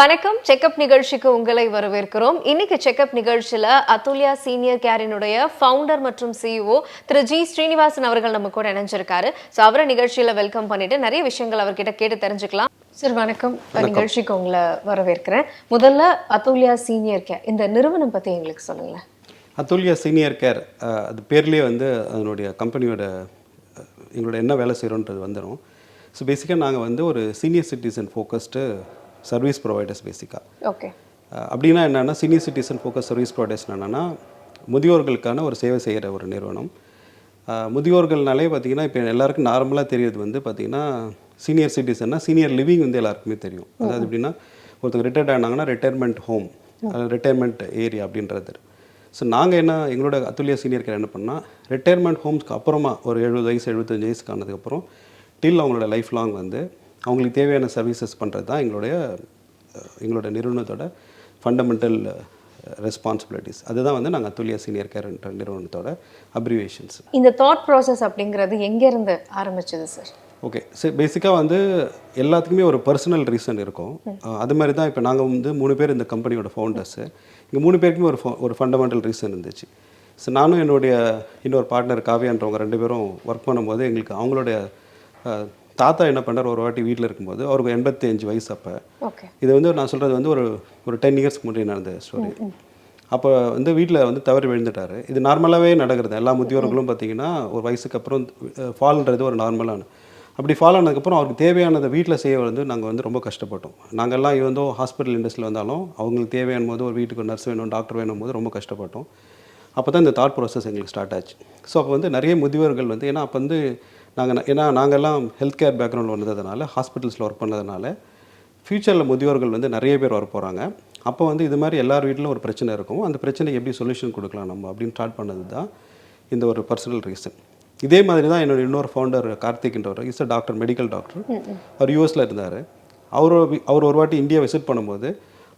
வணக்கம். செக்கப் நிகழ்ச்சிக்கு உங்களை வரவேற்கிறோம். இன்னைக்கு செக்கப் நிகழ்ச்சியில அதுல்யா சீனியர் கேரினுடைய ஃபவுண்டர் மற்றும் சிஇஓ திரு ஜி ஸ்ரீனிவாசன் அவர்கள் நம்ம கூட இணைஞ்சிருக்காரு. ஸோ அவரை நிகழ்ச்சியில வெல்கம் பண்ணிட்டு நிறைய விஷயங்கள் அவர்கிட்ட கேட்டு தெரிஞ்சுக்கலாம். சார் வணக்கம். நிகழ்ச்சிக்கு உங்களை வரவேற்கிறேன். முதல்ல அதுல்யா சீனியர் கேர் இந்த நிறுவனம் பத்தி எங்களுக்கு சொல்லுங்களேன். அதுல்யா சீனியர் கேர் அது பேர்லேயே வந்து அதனுடைய கம்பெனியோட எங்களோட என்ன வேலை செய்கிறோன்றது வந்துடும் ஸோ பேசிக்காக நாங்கள் வந்து ஒரு senior citizen focused service providers பேசிக்காக ஓகே அப்படின்னா என்னென்னா senior citizen focus service providers என்னென்னா முதியோர்களுக்கான ஒரு சேவை செய்கிற ஒரு நிறுவனம். முதியோர்கள்னாலே பார்த்தீங்கன்னா இப்போ எல்லாருக்கும் நார்மலாக தெரியுது வந்து பார்த்தீங்கன்னா சீனியர் சிட்டிசன்னா சீனியர் லிவிங் வந்து எல்லாருக்குமே தெரியும். அதாவது எப்படின்னா ஒருத்தங்க ரிட்டையர்ட் ஆனாங்கன்னா ரிட்டையர்மெண்ட் ஹோம் ரிட்டையர்மெண்ட் ஏரியா அப்படின்றது. ஸோ நாங்கள் என்ன எங்களோட அத்துல்யா சீனியர் கேர் என்ன பண்ணால் ரிட்டையர்மெண்ட் ஹோம்ஸ்க்கு அப்புறமா ஒரு எழுபது வயசு எழுபத்தஞ்சு வயசுக்கு ஆனதுக்கப்புறம் டில் அவங்களோட லைஃப் லாங் வந்து அவங்களுக்கு தேவையான சர்வீசஸ் பண்ணுறது தான் எங்களுடைய எங்களோட நிறுவனத்தோட ஃபண்டமெண்டல் ரெஸ்பான்சிபிலிட்டிஸ் அதுதான் வந்து நாங்கள் அத்துல்யா சீனியர் கேர்ன்ற நிறுவனத்தோட அப்ரிவேஷன்ஸ் இந்த தாட் ப்ராசஸ் அப்படிங்கிறது எங்க இருந்து ஆரம்பிச்சது சார் ஓகே சரி பேசிக்காக வந்து எல்லாத்துக்குமே ஒரு பர்சனல் ரீசன் இருக்கும். அது மாதிரி தான் இப்போ நாங்கள் வந்து மூணு பேர் இந்த கம்பெனியோட ஃபவுண்டர்ஸு இங்கே மூணு பேருக்குமே ஒரு ஒரு ஃபண்டமெண்டல் ரீசன் இருந்துச்சு. ஸோ நானும் என்னுடைய இன்னொரு பார்ட்னர் காவியான்றவங்க ரெண்டு பேரும் ஒர்க் பண்ணும்போது எங்களுக்கு அவங்களுடைய தாத்தா என்ன பண்ணார் ஒரு வாட்டி வீட்டில் இருக்கும்போது அவருக்கு எண்பத்தி அஞ்சு வயசு அப்போ. இது வந்து நான் சொல்கிறது வந்து ஒரு ஒரு டென் இயர்ஸ்க்கு முன்னாடி நடந்த ஸ்டோரி அப்போ வந்து வீட்டில் வந்து தவறி விழுந்துட்டாரு. இது நார்மலாகவே நடக்கிறது. எல்லா முதியோர்களும் பார்த்தீங்கன்னா ஒரு வயசுக்கு அப்புறம் ஃபால்ன்றது ஒரு நார்மலான அப்படி ஃபால் ஆனதுக்கப்புறம் அவருக்கு தேவையானதை வீட்டில் செய்ய வந்து நாங்கள் வந்து ரொம்ப கஷ்டப்பட்டோம். நாங்கள்லாம் இருந்தோ ஹாஸ்பிட்டல் இண்டஸ்ட்ரியில் வந்தாலும் அவங்களுக்கு தேவையான போது ஒரு வீட்டுக்கு நர்ஸ் வேணும் டாக்டர் வேணும் போது ரொம்ப கஷ்டப்பட்டோம். அப்போ தான் இந்த தாட் ப்ராசஸ் எங்களுக்கு ஸ்டார்ட் ஆச்சு. ஸோ அப்போ வந்து நிறைய முதியோர்கள் வந்து ஏன்னா அப்போ வந்து நாங்கள் ஏன்னா நாங்கள்லாம் ஹெல்த் கேர் பேக்ரவுண்டில் வந்ததுனால ஹாஸ்பிட்டல்ஸில் ஒர்க் பண்ணதுனால ஃப்யூச்சரில் முதியோர்கள் வந்து நிறைய பேர் வர போகிறாங்க அப்போ வந்து இது மாதிரி எல்லார் வீட்டிலும் ஒரு பிரச்சனை இருக்கும். அந்த பிரச்சனைக்கு எப்படி சொல்யூஷன் கொடுக்கலாம் நம்ம அப்படின்னு ஸ்டார்ட் பண்ணது தான் இந்த ஒரு பர்சனல் ரீசன் இதே மாதிரி தான் என்னோட இன்னொரு ஃபவுண்டர் கார்த்திக்ன்றவர் இஸ் டாக்டர் மெடிக்கல் டாக்டர் அவர் யூஎஸில் இருந்தார். அவர் அவர் ஒரு வாட்டி இந்தியா விசிட் பண்ணும்போது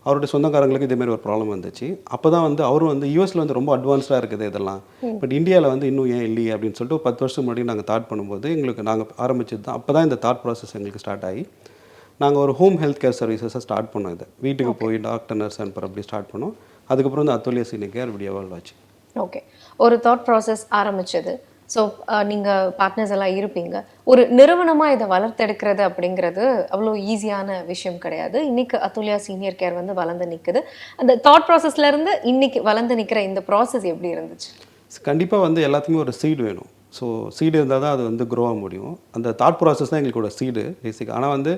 அவருடைய சொந்தக்காரங்களுக்கு இதே மாதிரி ஒரு ப்ராப்ளம் வந்துச்சு. அப்போ தான் வந்து அவரும் வந்து யூஎஸில் வந்து ரொம்ப அட்வான்ஸ்டாக இருக்குது இதெல்லாம். பட் இந்தியாவில் வந்து இன்னும் ஏன் இல்லையே அப்படின்னு சொல்லிட்டு ஒரு பத்து வருஷம் முன்னாடி நாங்கள் தாட் பண்ணும்போது எங்களுக்கு நாங்கள் ஆரம்பிச்சது தான். அப்போ தான் இந்த தாட் ப்ராசஸ் எங்களுக்கு ஸ்டார்ட் ஆகி. நாங்கள் ஒரு ஹோம் ஹெல்த் கேர் சர்வீசஸை ஸ்டார்ட் பண்ணோம் இதை. வீட்டுக்கு போய் டாக்டர் நர்ஸ் அனுப்புற அப்படி ஸ்டார்ட் பண்ணோம். அதுக்கப்புறம் வந்து அத்துல்யா சீனியர் கேர் இப்படி எவால்வ் ஆச்சு. ஓகே ஒரு தாட் ப்ராசஸ் ஆரம்பிச்சது. ஸோ நீங்கள் பார்ட்னர்ஸ் எல்லாம் இருப்பீங்க. ஒரு நிறுவனமாக இதை வளர்த்தெடுக்கிறது அப்படிங்கிறது அவ்வளோ ஈஸியான விஷயம் கிடையாது. இன்றைக்கி அத்துல்யா சீனியர் கேர் வந்து வளர்ந்து நிற்குது அந்த தாட் ப்ராசஸ்லேருந்து இன்றைக்கி இன்னைக்கு வளர்ந்து நிற்கிற இந்த ப்ராசஸ் எப்படி இருந்துச்சு? கண்டிப்பாக வந்து எல்லாத்துக்குமே ஒரு சீடு வேணும். ஸோ சீடு இருந்தால் தான் அது வந்து க்ரோ ஆக முடியும். அந்த தாட் ப்ராசஸ் தான் எங்களுக்கோட சீடு பேசிக் ஆனால் வந்து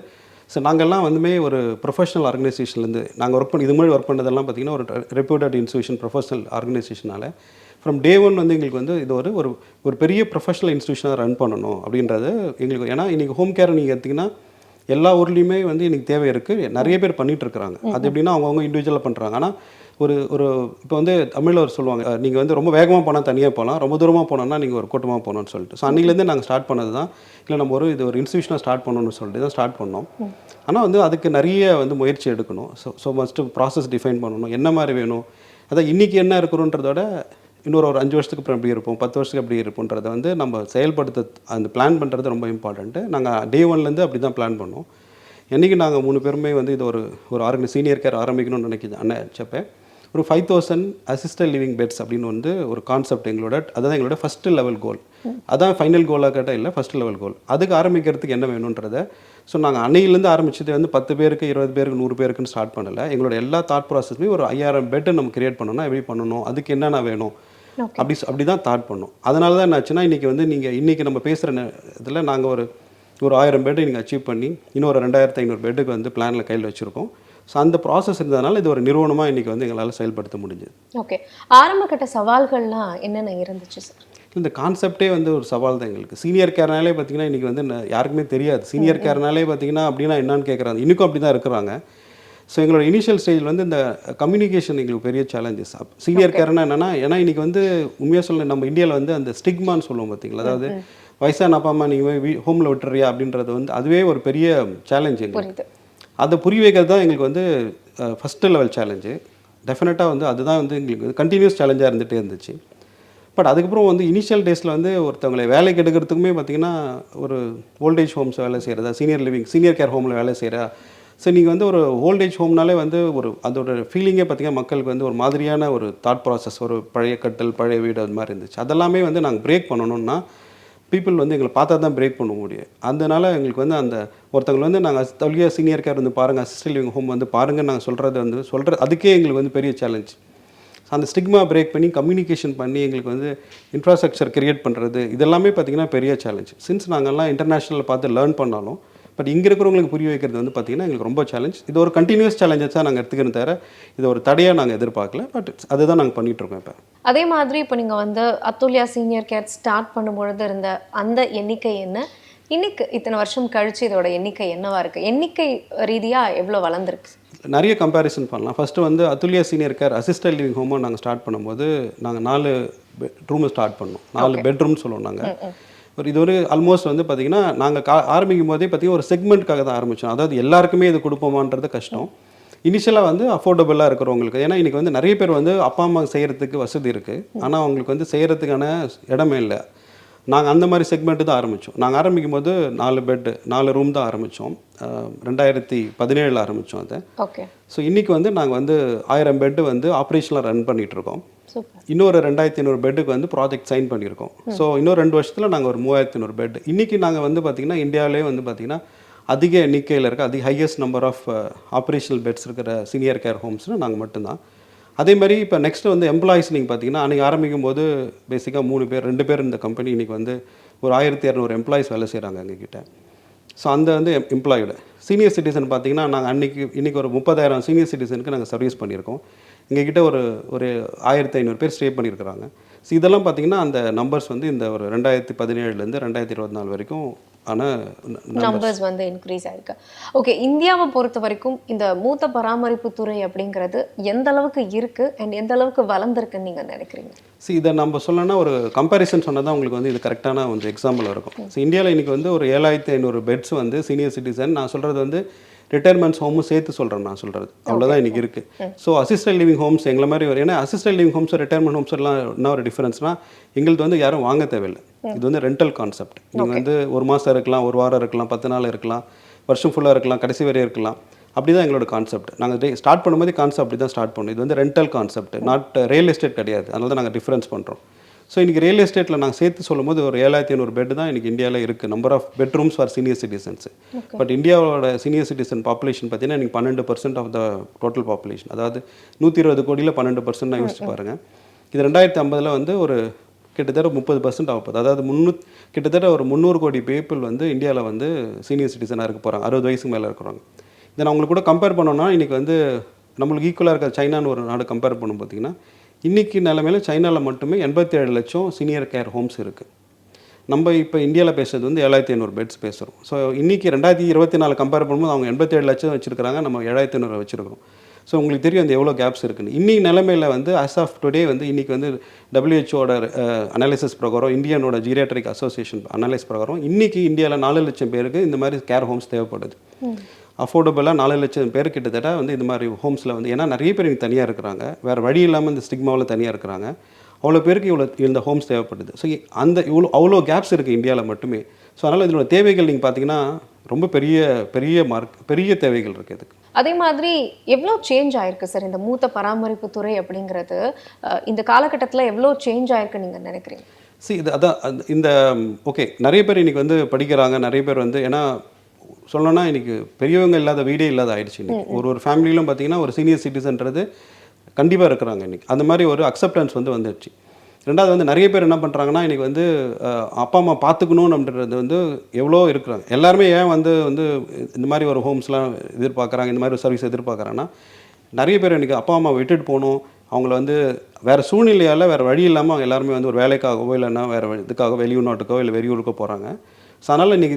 ஸோ நாங்கள்லாம் வந்துமே ஒரு ப்ரொஃபஷனல் ஆர்கனைசேஷன்லேருந்து நாங்கள் ஒர்க் பண்ணி இது மாதிரி ஒர்க் பண்ணதெல்லாம் பார்த்தீங்கன்னா ஒரு ரெப்யூட்டட் இன்ஸ்டியூஷன் ப்ரொஃபஷனல் ஆர்கனைசேஷனால ஃப்ரம் டே ஒன் வந்து எங்களுக்கு வந்து இது ஒரு ஒரு ஒரு பெரிய ப்ரொஃபஷனல் இன்ஸ்டியூஷனாக ரன் பண்ணணும் அப்படின்றது எங்களுக்கு ஏன்னா இன்றைக்கி ஹோம் கேர் நீங்கள் எடுத்திங்கன்னா எல்லா ஊர்லேயுமே வந்து எனக்கு தேவை இருக்குது நிறைய பேர் பண்ணிட்டு இருக்காங்க அது எப்படின்னா அவங்கவுங்க இண்டிவிஜுவலாக பண்ணுறாங்க ஆனால் ஒரு ஒரு இப்போ வந்து தமிழில் ஒரு சொல்லுவாங்க நீங்கள் வந்து ரொம்ப வேகமாக போனால் தனியாக போகலாம் ரொம்ப தூரமாக போனோம்னா நீங்கள் ஒரு கூட்டமாக போகணும்னு சொல்லிட்டு. ஸோ அன்றைக்கிலேருந்து நாங்கள் ஸ்டார்ட் பண்ணது தான் இல்லை நம்ம ஒரு இது ஒரு இன்ஸ்டியூஷனாக ஸ்டார்ட் பண்ணணும்னு சொல்லிட்டு தான் ஸ்டார்ட் பண்ணோம். ஆனால் வந்து அதுக்கு நிறைய வந்து முயற்சி எடுக்கணும். So so first process define பண்ணணும். என்ன மாதிரி வேணும்? அதான் இன்றைக்கி என்ன இருக்கிறோன்றதோட இன்னொரு ஒரு அஞ்சு வருஷத்துக்கு அப்புறம் எப்படி இருப்போம்? பத்து வருஷத்துக்கு எப்படி இருப்போன்றதை வந்து நம்ம செயல்படுத்த அந்த பிளான் பண்ணுறது ரொம்ப இம்பார்ட்டண்ட்டு நாங்கள் டே ஒன்லேருந்து அப்படி தான் பிளான் பண்ணோம். என்றைக்கு நாங்கள் மூணு பேருமே வந்து இது ஒரு ஒரு ஆர்கனை சீனியர் கேர் ஆரம்பிக்கணும்னு நினைக்கிது நினச்சப்ப ஒரு five thousand assistant living beds அப்படின்னு வந்து ஒரு கான்செப்ட் எங்களோட அதுதான் எங்களோட ஃபஸ்ட்டு லெவல் கோல் அதான் ஃபைனல் கோலாக கேட்டால் இல்லை ஃபஸ்ட் லெவல் கோல் அதுக்கு ஆரம்பிக்கிறதுக்கு என்ன வேணுன்றதை ஸோ நாங்கள் அன்னையிலேருந்து ஆரம்பிச்சது வந்து பத்து பேருக்கு இருபது பேருக்கு நூறு பேருக்குன்னு ஸ்டார்ட் பண்ணலை. எங்களோட எல்லா தாட் ப்ராசஸுமே ஒரு ஐயாயிரம் பெட்டை நம்ம கிரியேட் பண்ணணும்னா எப்படி பண்ணணும்? அதுக்கு என்னென்ன வேணும்? அப்படி அப்படி தான் தாட் பண்ணோம். அதனால தான் என்னாச்சுன்னா இன்றைக்கி வந்து நீங்கள் இன்றைக்கி நம்ம பேசுகிற இதில் நாங்கள் ஒரு ஒரு ஆயிரம் பெட்டு நீங்கள் அச்சீவ் பண்ணி இன்னும் ஒரு ரெண்டாயிரத்து ஐநூறு பெட்டுக்கு வந்து பிளானில் கையில் வச்சுருக்கோம். ஸோ அந்த ப்ராசஸ் இருந்ததுனால இது ஒரு நிறுவனமாக இன்றைக்கி வந்து எங்களால் செயல்படுத்த முடிஞ்சது. ஓகே. ஆரம்ப கட்ட சவால்கள்லாம் என்னென்ன இருந்துச்சு சார் இந்த கான்செப்டே வந்து ஒரு சவால் தான் எங்களுக்கு. சீனியர் கேர்னாலே பார்த்தீங்கன்னா இன்றைக்கி வந்து யாருக்குமே தெரியாது. சீனியர் கேர்னாலே பார்த்தீங்கன்னா அப்படின்னா என்னன்னு கேட்குறாங்க இன்றைக்கும் அப்படி தான் இருக்கிறாங்க. ஸோ எங்களோட இனிஷியல் ஸ்டேஜில் வந்து இந்த கம்யூனிகேஷன் எங்களுக்கு பெரிய சேலஞ்சஸ் சீனியர் கேர்னா என்னன்னா ஏன்னா இன்றைக்கி வந்து உண்மையாக சொல்ல நம்ம இந்தியாவில் வந்து அந்த ஸ்டிக்மான்னு சொல்லுவோம் பார்த்தீங்களா அதாவது வயசான அப்பா அம்மா நீங்கள் போய் ஹோமில் விட்டுறியா அப்படின்றது வந்து அதுவே ஒரு பெரிய சேலஞ்ச் எங்களுக்கு. அதை புரிய வைக்கிறது தான் எங்களுக்கு வந்து ஃபஸ்ட்டு லெவல் சேலஞ்சு டெஃபினட்டாக வந்து அதுதான் வந்து எங்களுக்கு கண்டினியூஸ் சேலஞ்சாக இருந்துகிட்டே இருந்துச்சு. பட் அதுக்கப்புறம் வந்து இனிஷியல் டேஸில் வந்து ஒருத்தவங்களை வேலைக்கு எடுக்கிறதுக்குமே பார்த்தீங்கன்னா ஒரு ஓல்டேஜ் ஹோம்ஸ் வேலை செய்கிறதா சீனியர் லிவிங் சீனியர் கேர் ஹோமில் வேலை செய்கிற ஸோ நீங்கள் வந்து ஒரு ஓல்டேஜ் ஹோம்னாலே வந்து ஒரு அதோட ஃபீலிங்கே பார்த்தீங்கன்னா மக்களுக்கு வந்து ஒரு மாதிரியான ஒரு தாட் ப்ராசஸ் ஒரு பழைய கட்டல் பழைய வீடு அது மாதிரி இருந்துச்சு. அதெல்லாமே வந்து நாங்கள் பிரேக் பண்ணணும்னா பீப்புள் வந்து எங்களை பார்த்தா தான் பிரேக் பண்ண முடியும். அதனால எங்களுக்கு வந்து அந்த ஒருத்தவங்க வந்து நாங்கள் தொழியா சீனியர் கேர் வந்து பாருங்கள் அசிஸ்டன்ட் லிவிங் ஹோம் வந்து பாருங்கள் நாங்கள் சொல்கிறது வந்து சொல்கிற அதுக்கே எங்களுக்கு வந்து பெரிய சேலஞ்ச் அந்த ஸ்டிக்மா பிரேக் பண்ணி கம்யூனிகேஷன் பண்ணி எங்களுக்கு வந்து இன்ஃப்ராஸ்ட்ரக்சர் கிரியேட் பண்ணுறது இதெல்லாமே பார்த்திங்கன்னா பெரிய சேலஞ்ச் சின்ஸ் நாங்கள்லாம் இன்டர்நேஷ்னலில் பார்த்து லேர்ன் பண்ணாலும் பட் இங்கே இருக்கிறவங்களுக்கு புரிய வைக்கிறது வந்து பார்த்திங்கன்னா எங்களுக்கு ரொம்ப சேலஞ்ச் இது ஒரு கண்டினியூஸ் சேலஞ்சஸ் தான் நாங்கள் எடுத்துக்கிறோம் தவிர இது ஒரு தடையாக நாங்கள் எதிர்பார்க்கல. பட் அதுதான் நாங்கள் பண்ணிகிட்ருக்கோம் இப்போ. அதே மாதிரி இப்போ நீங்க வந்து அத்துல்யா சீனியர் கேர் ஸ்டார்ட் பண்ணும்பொழுது இருந்த அந்த எண்ணிக்கை என்ன? இன்னைக்கு இத்தனை வருஷம் கழிச்சு இதோட எண்ணிக்கை என்னவா இருக்கு? எண்ணிக்கை ரீதியா எவ்வளவு வளர்ந்துருக்கு? நிறைய கம்பேரிசன் பண்ணலாம். ஃபஸ்ட்டு வந்து Athulya senior care assistant living ஹோமை நாங்கள் ஸ்டார்ட் பண்ணும்போது நாங்கள் நாலு ரூமை ஸ்டார்ட் பண்ணோம். நாலு பெட்ரூம் சொல்லுவோம் நாங்கள் ஒரு இது ஒரு ஆல்மோஸ்ட் வந்து பார்த்திங்கன்னா நாங்கள் கா ஆரம்பிக்கும் போதே பார்த்தீங்கன்னா ஒரு செக்மெண்ட்காக தான் ஆரம்பித்தோம் அதாவது எல்லாருக்குமே இது கொடுப்போமான்றது கஷ்டம். இனிஷியலாக வந்து அஃபோர்டபுளாக இருக்கிறவங்களுக்கு ஏன்னா இன்றைக்கி வந்து நிறைய பேர் வந்து அப்பா அம்மா செய்கிறதுக்கு வசதி இருக்குது ஆனால் அவங்களுக்கு வந்து செய்கிறதுக்கான இடமே இல்லை. நாங்கள் அந்த மாதிரி செக்மெண்ட்டு தான் ஆரம்பித்தோம் நாங்கள் ஆரம்பிக்கும் போது நாலு பெட்டு நாலு ரூம் தான் ஆரம்பித்தோம் ரெண்டாயிரத்தி பதினேழில் ஆரம்பித்தோம் அதை. ஓகே. ஸோ இன்றைக்கி வந்து நாங்கள் வந்து ஆயிரம் பெட்டு வந்து ஆப்ரேஷனலாக ரன் பண்ணிகிட்டு இருக்கோம் இன்னொரு ரெண்டாயிரத்தி ஐநூறு பெட்டுக்கு வந்து ப்ராஜெக்ட் சைன் பண்ணியிருக்கோம். ஸோ இன்னும் ரெண்டு வருஷத்தில் நாங்கள் ஒரு மூவாயிரத்தி ஐநூறு பெட் இன்றைக்கி நாங்கள் வந்து பார்த்திங்கன்னா இந்தியாவிலே வந்து பார்த்திங்கன்னா அதிக எண்ணிக்கையில் இருக்க அதிக highest number of operational beds இருக்கிற சீனியர் கேர் ஹோம்ஸ்னு நாங்கள் மட்டும்தான். அதே மாதிரி இப்போ நெக்ஸ்ட் வந்து எம்ப்ளாயிஸ் நீங்கள் பார்த்தீங்கன்னா அன்றைக்கி ஆரம்பிக்கும் போது பேசிக்காக மூணு பேர் ரெண்டு பேர் இந்த கம்பெனி இன்றைக்கி வந்து ஒரு ஆயிரத்தி இரநூறு எம்ப்ளாயிஸ் வேலை செய்கிறாங்க எங்ககிட்ட. ஸோ அந்த வந்து எம்ப்ளாயிடு சீனியர் சிட்டிசன் பார்த்தீங்கன்னா நாங்கள் அன்றைக்கி இன்றைக்கி ஒரு முப்பதாயிரம் சீனியர் சிட்டிசனுக்கு நாங்கள் சர்வீஸ் பண்ணியிருக்கோம். எங்ககிட்ட ஒரு ஒரு ஆயிரத்தி ஐநூறு பேர் ஸ்டே பண்ணியிருக்கிறாங்க. ஸோ இதெல்லாம் பார்த்தீங்கன்னா அந்த நம்பர்ஸ் வந்து இந்த ஒரு ரெண்டாயிரத்தி பதினேழுலேருந்து ரெண்டாயிரத்தி இருபத்தி நாலு வரைக்கும் ஆன நம்பர்ஸ் வந்து இன்க்ரீஸ் ஆயிருக்கு. ஓகே இந்தியாவை பொறுத்த வரைக்கும் இந்த மூத்த பராமரிப்பு துறை அப்படிங்கிறது எந்த அளவுக்கு இருக்கு அண்ட் எந்த அளவுக்கு வளர்ந்துருக்குன்னு நீங்க நினைக்கிறீங்க? ஸோ இதை நம்ம சொல்லணும்னா ஒரு கம்பேரிசன் சொன்னால் தான் உங்களுக்கு வந்து இது கரெக்டான கொஞ்சம் எக்ஸாம்பிள் இருக்கும். ஸோ இந்தியாவில் இன்றைக்கி வந்து ஒரு ஏழாயிரத்தி ஐநூறு பெட்ஸ் வந்து சீனியர் சிட்டிசன் நான் சொல்கிறது வந்து ரிட்டையர்மெண்ட்ஸ் ஹோமும் சேர்த்து சொல்கிறேன் நான் சொல்கிறது அவ்வளோதான் இன்றைக்கி இருக்குது ஸோ அசிஸ்டன்ட் லிவிங் ஹோம்ஸ் எங்களை மாதிரி ஏன்னா assistant living homes retirement homes எல்லாம் என்ன ஒரு டிஃபரன்ஸ்னா எங்களுக்கு வந்து யாரும் வாங்க தேவையில்லை. இது வந்து ரெண்டல் கான்செப்ட் நீங்கள் வந்து ஒரு மாதம் இருக்கலாம் ஒரு வாரம் இருக்கலாம் பத்து நாள் இருக்கலாம் வருஷம் ஃபுல்லாக இருக்கலாம் கடைசி வரை இருக்கலாம். அப்படி தான் எங்களோட கான்செப்ட் நாங்கள் ஸ்டார்ட் பண்ணும்போது கான்செப்ட் அப்படி தான் ஸ்டார்ட் பண்ணோம் இது வந்து rental concept not real estate கிடையாது. அதனால தான் நாங்கள் டிஃப்ரென்ஸ் பண்ணுறோம் ஸோ இன்றைக்கி ரியல் எஸ்டேட்டில் நாங்கள் சேர்த்து சொல்லும்போது ஒரு ஏழாயிரத்தி ஐநூறு பெட் தான் இன்றைக்கி இந்தியாவில் இருக்குது number of bedrooms for senior citizens but இந்தியாவோட சீனியர் சிட்டிசன் பாப்புலேஷன் பார்த்தீங்கன்னா இன்றைக்கி பன்னெண்டு percent of the total population அதாவது நூற்றி இருபது கோடியில் பன்னெண்டு பர்சன்ட் யோசிச்சு பாருங்கள் இது ரெண்டாயிரத்தி ஐம்பதில் வந்து ஒரு கிட்டத்தட்ட முப்பது பர்சன்ட் ஆகப்போகுது அதாவது முந்நூ கிட்டத்தட்ட ஒரு முந்நூறு கோடி பீப்புள் வந்து இந்தியாவில் வந்து சீனியர் சிட்டிசனாக இருக்க போகிறாங்க அறுபது வயசுக்கு மேலே இருக்கிறாங்க இதை நான் உங்களுக்கு கூட கம்பேர் பண்ணோன்னா இன்றைக்கி வந்து நம்மளுக்கு ஈக்குவலாக இருக்கிற சைனான்னு ஒரு நாடு கம்பேர் பண்ணும் பார்த்தீங்கன்னா இன்றைக்கி நிலமையில சைனாவில் மட்டுமே எண்பத்தி ஏழு லட்சம் சீனியர் கேர் ஹோம்ஸ் இருக்குது நம்ம இப்போ இந்தியாவில் பேசுறது வந்து ஏழாயிரத்தி ஐநூறு பெட்ஸ் பேசுகிறோம் ஸோ இன்றைக்கி ரெண்டாயிரத்தி இருபத்தி நாலு கம்பேர் பண்ணும்போது அவங்க எண்பத்தேழு லட்சம் வச்சுருக்காங்க நம்ம ஏழாயிரத்தி ஐநூறு வச்சுருக்கோம் ஸோ உங்களுக்கு தெரியும் அந்த எவ்வளோ கேப்ஸ் இருக்குன்னு. இன்றைக்கி நிலைமையில் வந்து அஸ் ஆஃப் டுடே வந்து இன்றைக்கி வந்து டபிள்யூஹெச்ஓட அனாலிசிஸ் பிரகாரம் இந்தியனோட ஜீரியாட்ரிக் அசோசியேஷன் அனலைஸ் பிரகாரம் இன்றைக்கி இந்தியாவில் நாலு லட்சம் பேருக்கு இந்த மாதிரி கேர் ஹோம்ஸ் தேவைப்படுது. அஃபோர்டபுளாக நாலு லட்சம் பேர் கிட்டத்தட்ட வந்து இந்த மாதிரி ஹோம்ஸில் வந்து ஏன்னா நிறைய பேர் இங்கே தனியாக இருக்கிறாங்க. வேறு வழி இல்லாமல் இந்த ஸ்டிக்மாவில் தனியாக இருக்கிறாங்க. அவ்வளோ பேருக்கு இவ்வளோ இந்த ஹோம்ஸ் தேவைப்படுது. ஸோ அந்த இவ்வளோ அவ்வளோ கேப்ஸ் இருக்குது இந்தியாவில் மட்டுமே. ஸோ அதனால் இதனோட தேவைகள் நீங்கள் பார்த்தீங்கன்னா ரொம்ப பெரிய பெரிய மார்க் பெரிய தேவைகள் இருக்குது இதுக்கு. அதே மாதிரி எவ்வளோ சேஞ்ச் ஆயிருக்கு சார் இந்த மூத்த பராமரிப்பு துறை அப்படிங்கிறது? இந்த காலகட்டத்தில் எவ்வளோ சேஞ்ச் ஆயிருக்கு நீங்க நினைக்கிறீங்க? See இது அதான் இந்த ஓகே நிறைய பேர் இன்னைக்கு வந்து படிக்கிறாங்க நிறைய பேர் வந்து ஏன்னா சொல்லணும்னா இன்னைக்கு பெரியவங்க இல்லாத வீடே இல்லாத ஆயிடுச்சு இன்னைக்கு. ஒரு ஒரு ஃபேமிலியிலும் பார்த்தீங்கன்னா ஒரு சீனியர் சிட்டிசன்றது கண்டிப்பாக இருக்கிறாங்க இன்னைக்கு. அந்த மாதிரி ஒரு அக்செப்டன்ஸ் வந்து வந்துடுச்சு ரெண்டாவது வந்து நிறைய பேர் என்ன பண்ணுறாங்கன்னா இன்றைக்கி வந்து அப்பா அம்மா பார்த்துக்கணும் அப்படின்றது வந்து எவ்வளோ இருக்கிறாங்க. எல்லாருமே ஏன் வந்து வந்து இந்த மாதிரி ஒரு ஹோம்ஸ்லாம் எதிர்பார்க்குறாங்க இந்த மாதிரி ஒரு சர்வீஸ் எதிர்பார்க்குறாங்கன்னா நிறைய பேர் இன்னைக்கு அப்பா அம்மா விட்டுட்டு போகணும். அவங்கள வந்து வேறு சூழ்நிலையால் வேறு வழி இல்லாமல் அவங்க எல்லாருமே வந்து ஒரு வேலைக்காகவோ இல்லைன்னா வேறு இதுக்காக வெளியூர்நாட்டுக்கோ இல்லை வெளியூருக்கோ போகிறாங்க ஸோ அதனால் இன்றைக்கி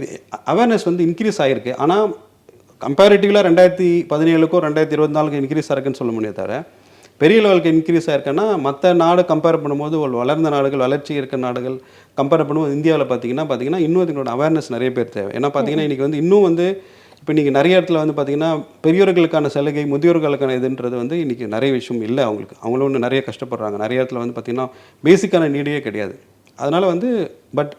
அவேர்னஸ் வந்து இன்க்ரீஸ் ஆகிருக்கு ஆனால் கம்பேரிட்டிவ்லாக ரெண்டாயிரத்தி பதினேழுக்கோ ரெண்டாயிரத்தி இருபத்தி நாலுக்கு இன்க்ரீஸ் ஆயிருக்குன்னு சொல்ல முடியாது தவிர பெரிய லெவலுக்கு இன்க்ரீஸ் ஆயிருக்குன்னா மற்ற நாடு கம்பேர் பண்ணும்போது வளர்ந்த நாடுகள் வளர்ச்சி இருக்க நாடுகள் கம்பேர் பண்ணும்போது இந்தியாவில் பார்த்தீங்கன்னா பார்த்தீங்கன்னா இன்னும் இதனோட அவேர்னஸ் நிறைய பேர் தேவை. ஏன்னா பார்த்தீங்கன்னா இன்றைக்கி வந்து இன்னும் வந்து இப்போ இன்றைக்கி நிறைய இடத்துல வந்து பார்த்தீங்கன்னா பெரியவர்களுக்கான சலுகை முதியோர்களுக்கான இதுன்றது வந்து இன்றைக்கி நிறைய விஷயம் இல்லை அவங்களுக்கு. அவங்களும் இன்னும் நிறைய கஷ்டப்படுறாங்க. நிறைய இடத்துல வந்து பார்த்திங்கன்னா பேசிக்கான நீடே கிடையாது. அதனால் வந்து பட்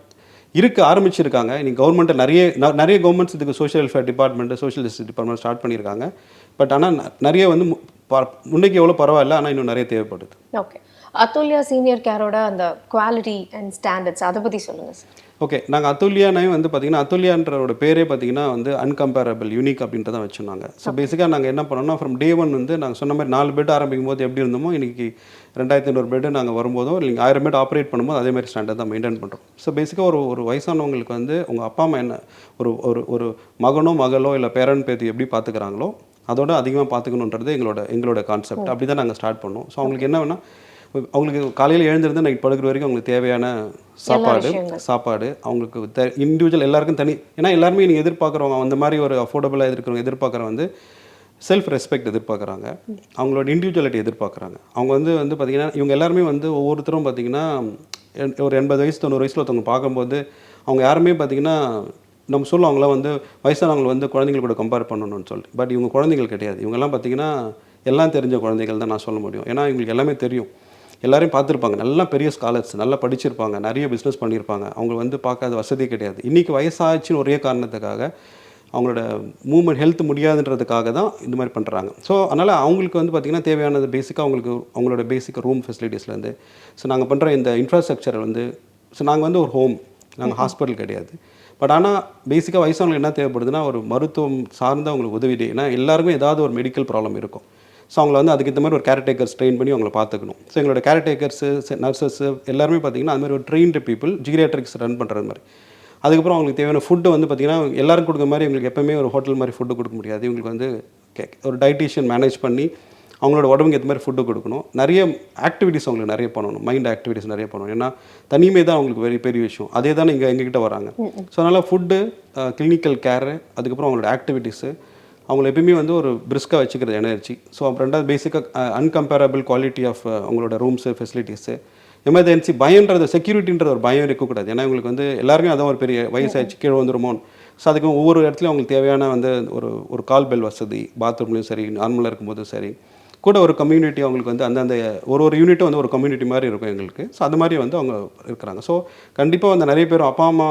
இருக்க ஆரம்பிச்சிருக்காங்க. இன்னைக்கு கவர்மெண்ட்டை நிறைய நிறைய கவர்மெண்ட்ஸ் இதுக்கு social welfare department social department start பண்ணியிருக்காங்க. பட் ஆனால் நிறைய வந்து முன்னைக்கு எவ்வளோ பரவாயில்ல ஆனால் இன்னும் நிறைய தேவைப்படுது ஓகே. அதுல்யா சீனியர் கேரோட அந்த குவாலிட்டி அண்ட் ஸ்டாண்டர்ட்ஸ் அதை பத்தி சொல்லுங்க சார். ஓகே. நாங்கள் அத்துல்யானே வந்து பார்த்தீங்கன்னா அத்துல்யான்றோட பேரே பார்த்தீங்கன்னா வந்து அன்கம்பேரபிள் யூனிக் அப்படின்றத வச்சுருந்தாங்க. ஸோ பேசிக்காக நாங்கள் என்ன பண்ணோம்னா ஃப்ரம் டே ஒன் வந்து நாங்கள் சொன்ன மாதிரி நாலு பெட் ஆரம்பிக்கும் போது எப்படி இருந்தோமோ இன்னைக்கு ரெண்டாயிரத்தி ஐநூறு பெட்டு நாங்கள் வரும்போதோ இல்லை ஆயிரம் பெட் ஆப்ரேட் பண்ணும்போது அதே மாதிரி ஸ்டாண்டர்ட் தான் மெயின்டைன் பண்ணுறோம் ஸோ பேசிக்காக ஒரு ஒரு வயசானவங்களுக்கு வந்து உங்கள் அப்பா அம்மா என்ன ஒரு ஒரு ஒரு மகனோ மகளோ இல்லை பேரன் பேத்தி எப்படி பார்த்துக்கிறாங்களோ அதோட அதிகமாக பார்த்துக்கணுன்றது எங்களோட எங்களோட கான்செப்ட் அப்படி தான் நாங்கள் ஸ்டார்ட் பண்ணோம். ஸோ அவங்களுக்கு என்ன வேணால் அவங்களுக்கு காலையில் எழுந்திருந்து நைட் படுக்கிற வரைக்கும் அவங்களுக்கு தேவையான சாப்பாடு சாப்பாடு அவங்களுக்கு தெ இண்டிவிஜுவல் எல்லாருக்கும் தனி ஏன்னா எல்லாருமே நீங்கள் எதிர்பார்க்குறவங்க அந்த மாதிரி ஒரு அஃபோர்டபுளாக இருக்கிறவங்க எதிர்பார்க்குறவங்க வந்து செல்ஃப் ரெஸ்பெக்ட் எதிர்பார்க்குறாங்க அவங்களோட இண்டிவிஜுவலிட்டி எதிர்பார்க்குறாங்க. அவங்க வந்து வந்து பார்த்திங்கன்னா இவங்க எல்லாருமே வந்து ஒவ்வொருத்தரும் பார்த்திங்கன்னா ஒரு எண்பது வயசு தொண்ணூறு வயசில் ஒருத்தவங்க பார்க்கும்போது அவங்க யாருமே பார்த்திங்கன்னா நம்ம சொல்லுவோம் அவங்கள வந்து வயசானவங்களை வந்து குழந்தைங்க கூட கம்பேர் பண்ணணும்னு சொல்லி பட் இவங்க குழந்தைகள் கிடையாது. இவங்கெல்லாம் பார்த்திங்கன்னா எல்லாம் தெரிஞ்ச குழந்தைகள் தான் நான் சொல்ல முடியும். ஏன்னா இவங்களுக்கு எல்லாமே தெரியும். எல்லாரையும் பார்த்துருப்பாங்க. நல்லா பெரிய ஸ்காலர்ஸ் நல்லா படிச்சிருப்பாங்க. நிறைய பிஸ்னஸ் பண்ணியிருப்பாங்க. அவங்க வந்து பார்க்காத வசதி கிடையாது. இன்றைக்கி வயசாச்சுன்னு ஒரே காரணத்துக்காக அவங்களோட மூமெண்ட் ஹெல்த் முடியாதுன்றதுக்காக தான் இந்த மாதிரி பண்ணுறாங்க ஸோ அதனால் அவங்களுக்கு வந்து பார்த்திங்கன்னா தேவையானது பேசிக்காக அவங்களுக்கு அவங்களோட பேசிக் ரூம் ஃபெசிலிட்டிஸ்லேருந்து ஸோ நாங்கள் பண்ணுற இந்த இன்ஃப்ராஸ்ட்ரக்சர் வந்து ஸோ நாங்கள் வந்து ஒரு ஹோம் நாங்கள் ஹாஸ்பிட்டல் கிடையாது. பட் ஆனால் பேசிக்காக வயசானவங்களுக்கு என்ன தேவைப்படுதுன்னா ஒரு மருத்துவம் சார்ந்த அவங்களுக்கு உதவி ஏன்னா எல்லாருக்கும் ஏதாவது ஒரு மெடிக்கல் ப்ராப்ளம் இருக்கும். ஸோ அவங்கள வந்து அதுக்கு மாதிரி ஒரு கேரடேக்கர்ஸ் ட்ரெயின் பண்ணி அவங்கள பார்த்துக்கணும். ஸோ எங்களோட கேரடேக்கர்ஸு நர்சஸ் எல்லாருமே பார்த்தீங்கன்னா அது மாதிரி ஒரு ட்ரெயின்டு பீப்புள் ஜீரியாட்ரிக்ஸ் ரன் பண்ணுறது மாதிரி. அதுக்கப்புறம் அவங்களுக்கு தேவையான ஃபுட்டு வந்து பார்த்திங்கன்னா எல்லாரும் கொடுக்குற மாதிரி எங்களுக்கு எப்போவுமே ஒரு ஹோட்டல் மாதிரி ஃபுட்டு கொடுக்க முடியாது. இவங்களுக்கு வந்து ஒரு டயட்டீஷியன் மேனேஜ் பண்ணி அவங்களோட உடம்புக்கு ஏற்ற மாதிரி ஃபுட்டு கொடுக்கணும். நிறைய ஆக்டிவிட்டிஸ் அவங்களுக்கு நிறைய பண்ணணும். மைண்ட் ஆக்டிவிட்டிஸ் நிறைய பண்ணணும். ஏன்னா தனிமை தான் அவங்களுக்கு வெரி பெரிய விஷயம். அதே தான் இங்கே எங்ககிட்ட வராங்க. ஸோ அதனால் ஃபுட்டு கிளினிக்கல் கேரு அதுக்கப்புறம் அவங்களோட ஆக்டிவிட்டீஸு அவங்கள எப்பயுமே வந்து ஒரு பிரிஸ்காக வச்சுக்கிறது எனர்ஜி ஸோ அப்புறம் ரெண்டாவது பேசிக்காக அன்கம்பேரபிள் குவாலிட்டி ஆஃப் அவங்களோட ரூம்ஸு ஃபெசிலிட்டிஸு எமர்ஜென்சி பயன்றது செக்யூரிட்டின்ற ஒரு பயம் இருக்கக்கூடாது. ஏன்னா இவங்களுக்கு வந்து எல்லாருமே அதான் ஒரு பெரிய வயசாச்சு கீழே வந்துருமோ ஸோ அதுக்கு ஒவ்வொரு இடத்துலையும் அவங்களுக்கு தேவையான வந்து ஒரு ஒரு கால் பெல் வசதி பாத்ரூம்லையும் சரி நார்மலாக இருக்கும்போதும் சரி. கூட ஒரு கம்யூனிட்டி அவங்களுக்கு வந்து அந்தந்த ஒரு ஒரு யூனிட்டும் வந்து ஒரு கம்யூனிட்டி மாதிரி இருக்கும் எங்களுக்கு. ஸோ அது மாதிரி வந்து அவங்க இருக்கிறாங்க. ஸோ கண்டிப்பாக வந்து நிறைய பேர் அப்பா அம்மா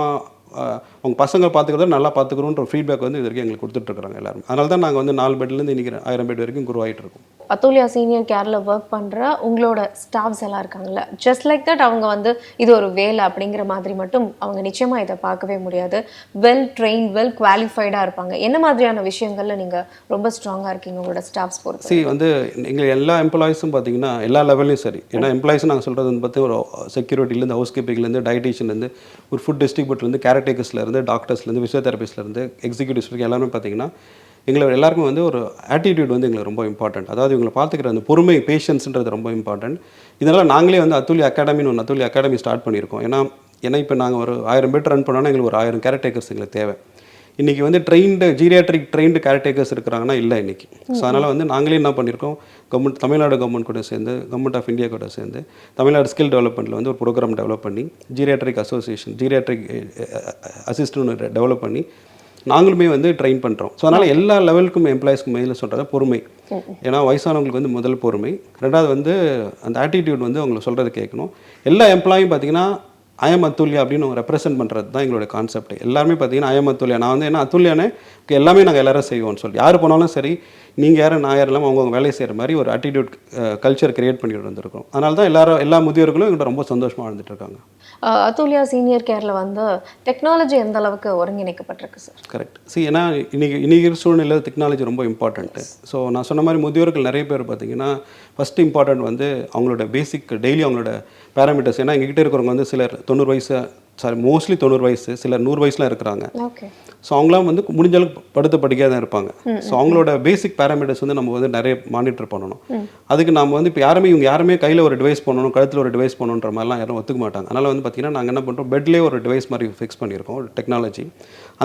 ஆஹ், அவங்க பசங்க பார்த்துக்கிறத நல்லா பார்த்துக்கிறோன்ற ஃபீட்பேக் வந்து இது வரைக்கும் எங்களுக்கு கொடுத்துட்ருக்காங்க எல்லாரும். அதனால தான் நாங்கள் வந்து நாலு பெட்லேருந்து இன்றைக்கி ஆயிரம் பெட் வரைக்கும் குரோ ஆகிட்டு இருக்கோம். அதுல்யா சீனியர் கேர்ல ஒர்க் பண்ற உங்களோட ஸ்டாஃப்ஸ் எல்லாம் இருக்காங்கல்ல? ஜஸ்ட் லைக் தட் அவங்க வந்து இது ஒரு வேலை அப்படிங்கிற மாதிரி மட்டும் அவங்க நிச்சயமா இதை பார்க்கவே முடியாது. வெல் ட்ரெயின் வெல் குவாலிஃபைடா இருப்பாங்க. என்ன மாதிரியான விஷயங்கள்ல நீங்க ரொம்ப ஸ்ட்ராங்கா இருக்கீங்க உங்களோட ஸ்டாஃப்ஸ் பொறுத்து சி வந்து எங்கள் எல்லா எம்ப்ளாயிஸும் பார்த்தீங்கன்னா எல்லா லெவல்லையும் சரி. ஏன்னா எம்ப்ளாயிஸ் நாங்கள் சொல்கிறது வந்து பார்த்து ஒரு செக்யூரிட்டிலேருந்து ஹவுஸ் கீப்பிங்லேருந்து டயட்டீஷியன்லேருந்து ஒரு ஃபுட் டிஸ்ட்ரிபியூட்டர்லேருந்து கேரடேக்கர்ஸ்லேருந்து டாக்டர்ஸ்லேருந்து ஃபிசியோதெரபிஸ்ட்லேருந்து எக்ஸிக்யூட்டிவ்ஸ் வரைக்கும் எல்லாருமே பார்த்தீங்கன்னா எங்களை எல்லாருக்கும் வந்து ஒரு ஆட்டிடியூட் வந்து எங்களுக்கு ரொம்ப இம்பார்ட்டன்ட் அதாவது இவங்களை பார்த்துக்கிற அந்த பொறுமை பேஷன்ஸ்ன்றது ரொம்ப இம்பார்ட்டன்ட் இதனால் நாங்களே வந்து அத்துலி அகாடமின்னு ஒன்று அத்துலி அகாடமி ஸ்டார்ட் பண்ணியிருக்கோம். ஏன்னா ஏன்னா இப்போ நாங்கள் ஒரு ஆயிரம் பேர் ரன் பண்ணோன்னா எங்களுக்கு ஒரு ஆயிரம் கேரடேக்கர்ஸ் எங்களுக்கு தேவை. இன்றைக்கி வந்து ட்ரெயின்டு ஜீரியாட்ரிக் ட்ரெயின்டு கேரடேக்கர்ஸ் இருக்கிறாங்கன்னா இல்லை இன்றைக்கி ஸோ அதனால் வந்து நாங்களே என்ன பண்ணியிருக்கோம் கவர்மெண்ட் தமிழ்நாடு கவர்மெண்ட் கூட சேர்ந்து கவர்மெண்ட் ஆஃப் இந்தியா கூட சேர்ந்து தமிழ்நாடு ஸ்கில் டெவலப்மெண்ட்டில் வந்து ஒரு ப்ரோக்ராம் டெவலப் பண்ணி geriatric association geriatric assistant develop பண்ணி நாங்களுமே வந்து ட்ரெயின் பண்ணுறோம் ஸோ அதனால் எல்லா லெவலுக்கும் எம்ப்ளாயிஸ்க்கு மெயிலில் சொல்கிறது பொறுமை. ஏன்னா வயசானவங்களுக்கு வந்து முதல் பொறுமை. ரெண்டாவது வந்து அந்த ஆட்டிடியூட் வந்து அவங்களை சொல்கிறது கேட்கணும். எல்லா எம்ப்ளாயும் பார்த்தீங்கன்னா ஐஎம் அத்துல்யா அப்படின்னு ரெப்ரசென்ட் பண்ணுறது தான் எங்களோட கான்செப்ட் எல்லாருமே பார்த்தீங்கன்னா ஐஎம் அத்துல்யா நான் வந்து என்ன அத்துல்யானே எல்லாமே நாங்கள் எல்லாரும் செய்வோம்னு சொல்லி. யார் போனாலும் சரி நீங்கள் யாரும் நான் யாரும் இல்லாமல் அவங்கவுங்க வேலையை செய்கிற மாதிரி ஒரு ஆட்டிடியூட் கல்ச்சர் கிரியேட் பண்ணிட்டு வந்திருக்கோம். அதனால தான் எல்லாரும் எல்லா முதியோர்களும் எங்கிட்ட ரொம்ப சந்தோஷமாக வாழ்ந்துட்டு இருக்காங்க. அஹ் அதுல்யா சீனியர் கேர்ல வந்து டெக்னாலஜி எந்த அளவுக்கு ஒருங்கிணைக்கப்பட்டிருக்கு சார் கரெக்ட் see ஏன்னா இன்னைக்கு இன்னைக்கு சூழ்நிலை டெக்னாலஜி ரொம்ப இம்பார்ட்டன்ட்டு ஸோ நான் சொன்ன மாதிரி முதியோர்கள் நிறைய பேர் பார்த்தீங்கன்னா ஃபஸ்ட் இம்பார்ட்டன்ட் வந்து அவங்களோட பேசிக் டெய்லி அவங்களோட பேராமீட்டர்ஸ் ஏன்னா எங்ககிட்ட இருக்கிறவங்க வந்து சிலர் தொண்ணூறு வயசு சாரி மோஸ்ட்லி தொண்ணூறு வயசு சிலர் நூறு வயசுலாம் இருக்கிறாங்க. ஸோ அவங்களாம் வந்து முடிஞ்ச அளவுக்கு படுத்த படிக்காத தான் இருப்பாங்க ஸோ அவங்களோட பேசிக் பேராமீட்டர்ஸ் வந்து நம்ம வந்து நிறைய மானிட்டர் பண்ணணும். அதுக்கு நம்ம வந்து இப்போ யாருமே இவங்க யாருமே கையில் ஒரு டிவைஸ் பண்ணணும் கழுத்தில் ஒரு டிவைஸ் பண்ணணுன்ற மாதிரிலாம் யாரும் ஒத்துக்க மாட்டாங்க. அதனால் வந்து பார்த்தீங்கன்னா நாங்கள் என்ன பண்ணுறோம் பெட்லேயே ஒரு டிவைஸ் மாதிரி ஃபிக்ஸ் பண்ணியிருக்கோம் ஒரு டெக்னாலஜி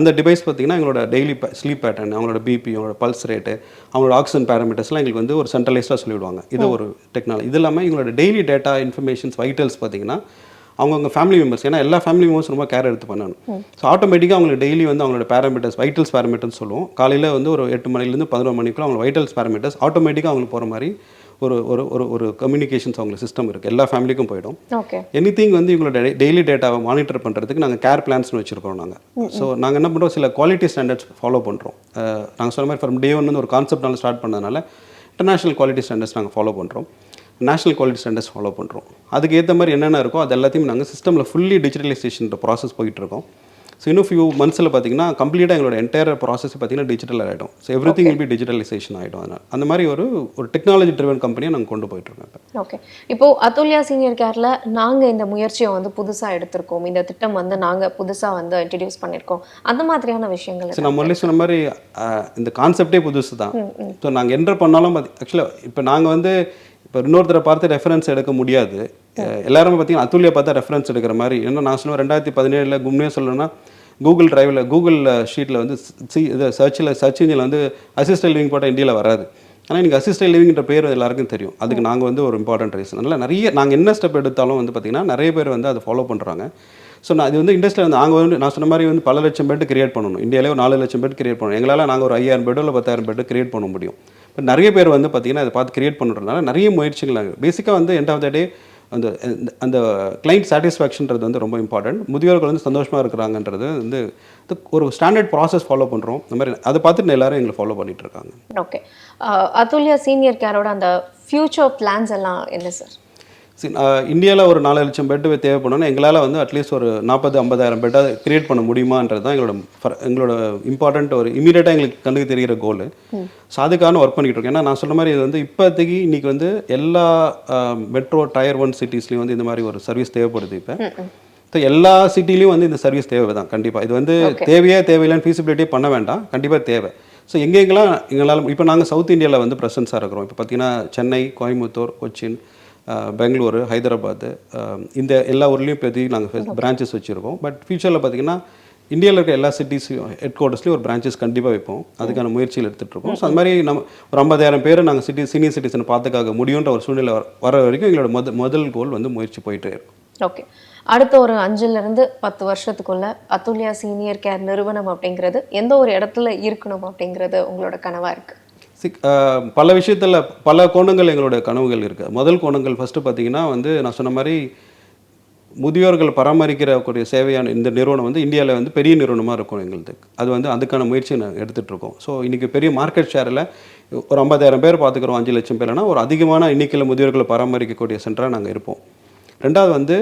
அந்த டிவைஸ் பார்த்தீங்கன்னா எங்களோட டெய்லி ஸ்லீப் பேட்டர்ன் அவங்களோட பிபி அவங்களோட பல்ஸ் ரேட்டு அவங்களோட ஆக்சிஜன் பேராமீட்டர்ஸ்லாம் எங்களுக்கு வந்து ஒரு சென்ட்ரலைஸ்டாக சொல்லிவிடுவாங்க. இது ஒரு டெக்னாலஜி இது இல்லாமல் எங்களோட டெய்லி டேட்டா இன்ஃபர்மேஷன்ஸ் வைட்டல்ஸ் பார்த்தீங்கன்னா அவங்கவுங்க ஃபேமிலி மெம்பர்ஸ் ஏன்னா எல்லா ஃபேமிலி மெம்பர்ஸ் ரொம்ப கேர் எடுத்து பண்ணணும். ஸோ ஆட்டோமேட்டிக்காக அவங்களுக்கு டெய்லி வந்து அவங்களோட பேராமீட்டர்ஸ் வைட்டல்ஸ் பேராமீட்டர்ஸ் சொல்லுவோம். காலையில் வந்து ஒரு எட்டு மணிலேருந்து பதினொரு மணிக்குள்ள அவங்க வைட்டல்ஸ் பேராமீட்டர்ஸ் ஆட்டோமேட்டிக்காக அவங்களுக்கு போகிற மாதிரி ஒரு ஒரு ஒரு ஒரு கம்யூனிகேஷன்ஸ் அவங்களுக்கு சிஸ்டம் இருக்குது எல்லா ஃபேமிலிக்கும் போயிடும். ஓகே எனிதிங் வந்து இவங்களோட டெய்லி டேட்டாவை மானிட்டர் பண்ணுறதுக்கு நாங்கள் கேர் பிளான்ஸ்னு வச்சுருக்கோம் நாங்கள் ஸோ நாங்கள் என்ன பண்ணுறோம் சில குவாலிட்டி ஸ்டாண்டர்ட்ஸ் ஃபாலோ பண்ணுறோம் நாங்கள் சொன்ன மாதிரி ஃப்ரம் டே ஒன் வந்து ஒரு கான்செப்ட்னால ஸ்டார்ட் பண்ணதுனால இன்டர்நேஷனல் குவாலிட்டி ஸ்டாண்டர்ட்ஸ் நாங்கள் ஃபாலோ பண்ணுறோம் நேஷனல் குவாலிட்டி ஸ்டாண்டர்ட்ஸ் ஃபாலோ பண்ணுறோம் அதுக்கு ஏற்ற மாதிரி என்னென்ன இருக்கோ அது எல்லாத்தையும் நாங்கள் சிஸ்டமில் ஃபுல்லி டிஜிட்டலைசேஷன் ப்ராசஸ் போயிட்டுருக்கோம் ஸோ இன்னும் ஃபியூ மந்த்ஸில் பார்த்தீங்கன்னா கம்ப்ளீட்டாக எங்களோட என்டையர் ப்ராசஸ் பார்த்தீங்கன்னா டிஜிட்டல் ஆகிடும் so everything will be digitalization ஆகிடும் அதனால். அந்த மாதிரி ஒரு ஒரு டெக்னாலஜி ட்ரிவன் கம்பெனியை நாங்கள் கொண்டு போயிட்டுருக்கோம் இப்போ. ஓகே இப்போ அதுல்யா சீனியர் கேர்ல நாங்க இந்த முயற்சியை வந்து புதுசா எடுத்திருக்கோம். இந்த திட்டம் வந்து நாங்க புதுசா வந்து இன்ட்ரடியூஸ் பண்ணிருக்கோம். அந்த மாதிரியான விஷயங்கள் சரி நான் முதல்ல சொன்ன மாதிரி இந்த கான்செப்டே புதுசு தான் ஸோ நாங்கள் என்டர் பண்ணாலும் ஆக்சுவலாக இப்போ நாங்கள் வந்து இப்போ இன்னொருத்தரை பார்த்து ரெஃபரன்ஸ் எடுக்க முடியாது. எல்லாருமே பார்த்தீங்கன்னா அத்துல்யா பார்த்தா ரெஃபரன்ஸ் எடுக்கிற மாதிரி. ஏன்னா நான் சொல்லுவேன் ரெண்டாயிரத்தி பதினேழில் கும்னே சொல்லணும்னா கூகுள் டிரைவில் கூகுள் ஷீட்டில் வந்து சி இது சர்ச்சில் சர்ச் இன்ஜினில் வந்து அசிஸ்டன்ட் லிவிங் போட்டால் இந்தியாவில் வராது. ஆனால் எனக்கு அசிஸ்டன்ட் லிவிங்ன்ற பேர் எல்லாருக்கும் தெரியும். அதுக்கு நாங்கள் வந்து ஒரு இம்பார்ட்டன்ட் ரீசன் அதனால் நிறைய நாங்கள் என்ன ஸ்டெப் எடுத்தாலும் வந்து பார்த்திங்கன்னா நிறைய பேர் வந்து அதை ஃபாலோ பண்ணுறாங்க ஸோ நான் இது வந்து இண்டஸ்ட்ரியில் வந்து நாங்கள் வந்து நான் சொன்ன மாதிரி வந்து பல லட்சம் பெட் கிரியேட் பண்ணணும். இந்தியாவிலே ஒரு நாலு லட்சம் பெட் கிரியேட் பண்ணணும். எங்களால் நாங்கள் ஒரு ஐயாயிரம் பெட்டோ இல்லை பத்தாயிரம் பெட் கிரியேட் பண்ண முடியும். இப்போ நிறைய பேர் வந்து பார்த்திங்கன்னா அதை பார்த்து கிரியேட் பண்ணுறதுனால நிறைய முயற்சிகள் பேசிக்காக வந்து எண்ட் ஆஃப் த டே அந்த அந்த- அந்த கிளைண்ட் சாட்டிஸ்ஃபேக்ஷன்றது வந்து ரொம்ப இம்பார்ட்டன்ட் முதியோர்கள் வந்து சந்தோஷமாக இருக்கிறாங்கன்றது வந்து ஒரு ஸ்டாண்டர்ட் ப்ராசஸ் ஃபாலோ பண்ணுறோம் இந்த மாதிரி அதை பார்த்துட்டு எல்லாரும் எங்களை ஃபாலோ பண்ணிட்டு இருக்காங்க. ஓகே அதுல்யா சீனியர் கேரோட அந்த ஃபியூச்சர் பிளான்ஸ் எல்லாம் என்ன சார் இந்தியாவில் ஒரு நாலு லட்சம் பெட்டு தேவைப்படணும்னா எங்களால் வந்து அட்லீஸ்ட் ஒரு நாற்பது ஐம்பதாயிரம் பெட்டை கிரியேட் பண்ண முடியுமான்றது தான் எங்களோட ஃபர்- எங்களோட இம்பார்ட்டன்ட் ஒரு இமீடியட்டாக எங்களுக்கு கண்ணுக்கு தெரிகிற கோல் ஸோ அதுக்கான ஒர்க் பண்ணிட்டு இருக்கோம். ஏன்னா நான் சொன்ன மாதிரி இது வந்து இப்போதைக்கு இன்னைக்கு வந்து எல்லா மெட்ரோ டயர் ஒன் சிட்டிஸ்லையும் வந்து இந்த மாதிரி ஒரு சர்வீஸ் தேவைப்படுது இப்போ. ஸோ எல்லா சிட்டிலையும் வந்து இந்த சர்வீஸ் தேவை தான் கண்டிப்பாக இது வந்து தேவையே தேவையில்லைன்னு ஃபீஸிபிலிட்டியே பண்ண வேண்டாம். கண்டிப்பாக தேவை. ஸோ எங்கெங்கெல்லாம் எங்களால் இப்போ நாங்கள் சவுத் இந்தியாவில் வந்து ப்ரெசன்ஸாக இருக்கிறோம். இப்போ பார்த்தீங்கன்னா சென்னை கோயம்புத்தூர் கொச்சின் பெங்களூரு ஹைதராபாத் அஹ், இந்த எல்லா ஊர்லேயும் இப்போதைக்கு நாங்கள் பிரான்ச்சஸ் வச்சுருக்கோம். பட் ஃபியூச்சரில் பார்த்தீங்கன்னா இந்தியாவில் இருக்க எல்லா சிட்டிஸையும் ஹெட் குவார்ட்டர்ஸ்லையும் ஒரு பிரான்ச்சஸ் கண்டிப்பாக வைப்போம். அதுக்கான முயற்சிகள் எடுத்துகிட்டு இருக்கோம் ஸோ அந்த மாதிரி நம்ம ஒரு ஐம்பதாயிரம் பேர் நாங்கள் சிட்டி சீனியர் சிட்டிசன் பார்த்துக்காக முடியுன்ற ஒரு சூழ்நிலை வர- வர வரைக்கும் எங்களோட முதல் முதல் கோல் வந்து முயற்சி போயிட்டே இருக்கும். ஓகே. அடுத்த ஒரு அஞ்சுல இருந்து பத்து வருஷத்துக்குள்ள அதுல்யா சீனியர் கேர் நிறுவனம் அப்படிங்கிறது எந்த ஒரு இடத்துல இருக்கணும் அப்படிங்கிறது உங்களோட கனவா இருக்கு? சிக் பல விஷயத்தில் பல கோணங்கள் எங்களோட கனவுகள் இருக்குது முதல் கோணங்கள் ஃபஸ்ட்டு பார்த்தீங்கன்னா வந்து நான் சொன்ன மாதிரி முதியோர்கள் பராமரிக்கிறக்கூடிய சேவையான இந்த நிறுவனம் வந்து இந்தியாவில் வந்து பெரிய நிறுவனமாக இருக்கும் எங்களுக்கு. அது வந்து அதுக்கான முயற்சி நாங்கள் எடுத்துகிட்டு இருக்கோம். ஸோ இன்றைக்கி பெரிய மார்க்கெட் ஷேரில் ஒரு ஐம்பதாயிரம் பேர் பார்த்துக்கிறோம் அஞ்சு லட்சம் பேர்னா ஒரு அதிகமான எண்ணிக்கையில் முதியோர்களை பராமரிக்கக்கூடிய சென்டராக நாங்கள் இருப்போம். ரெண்டாவது வந்து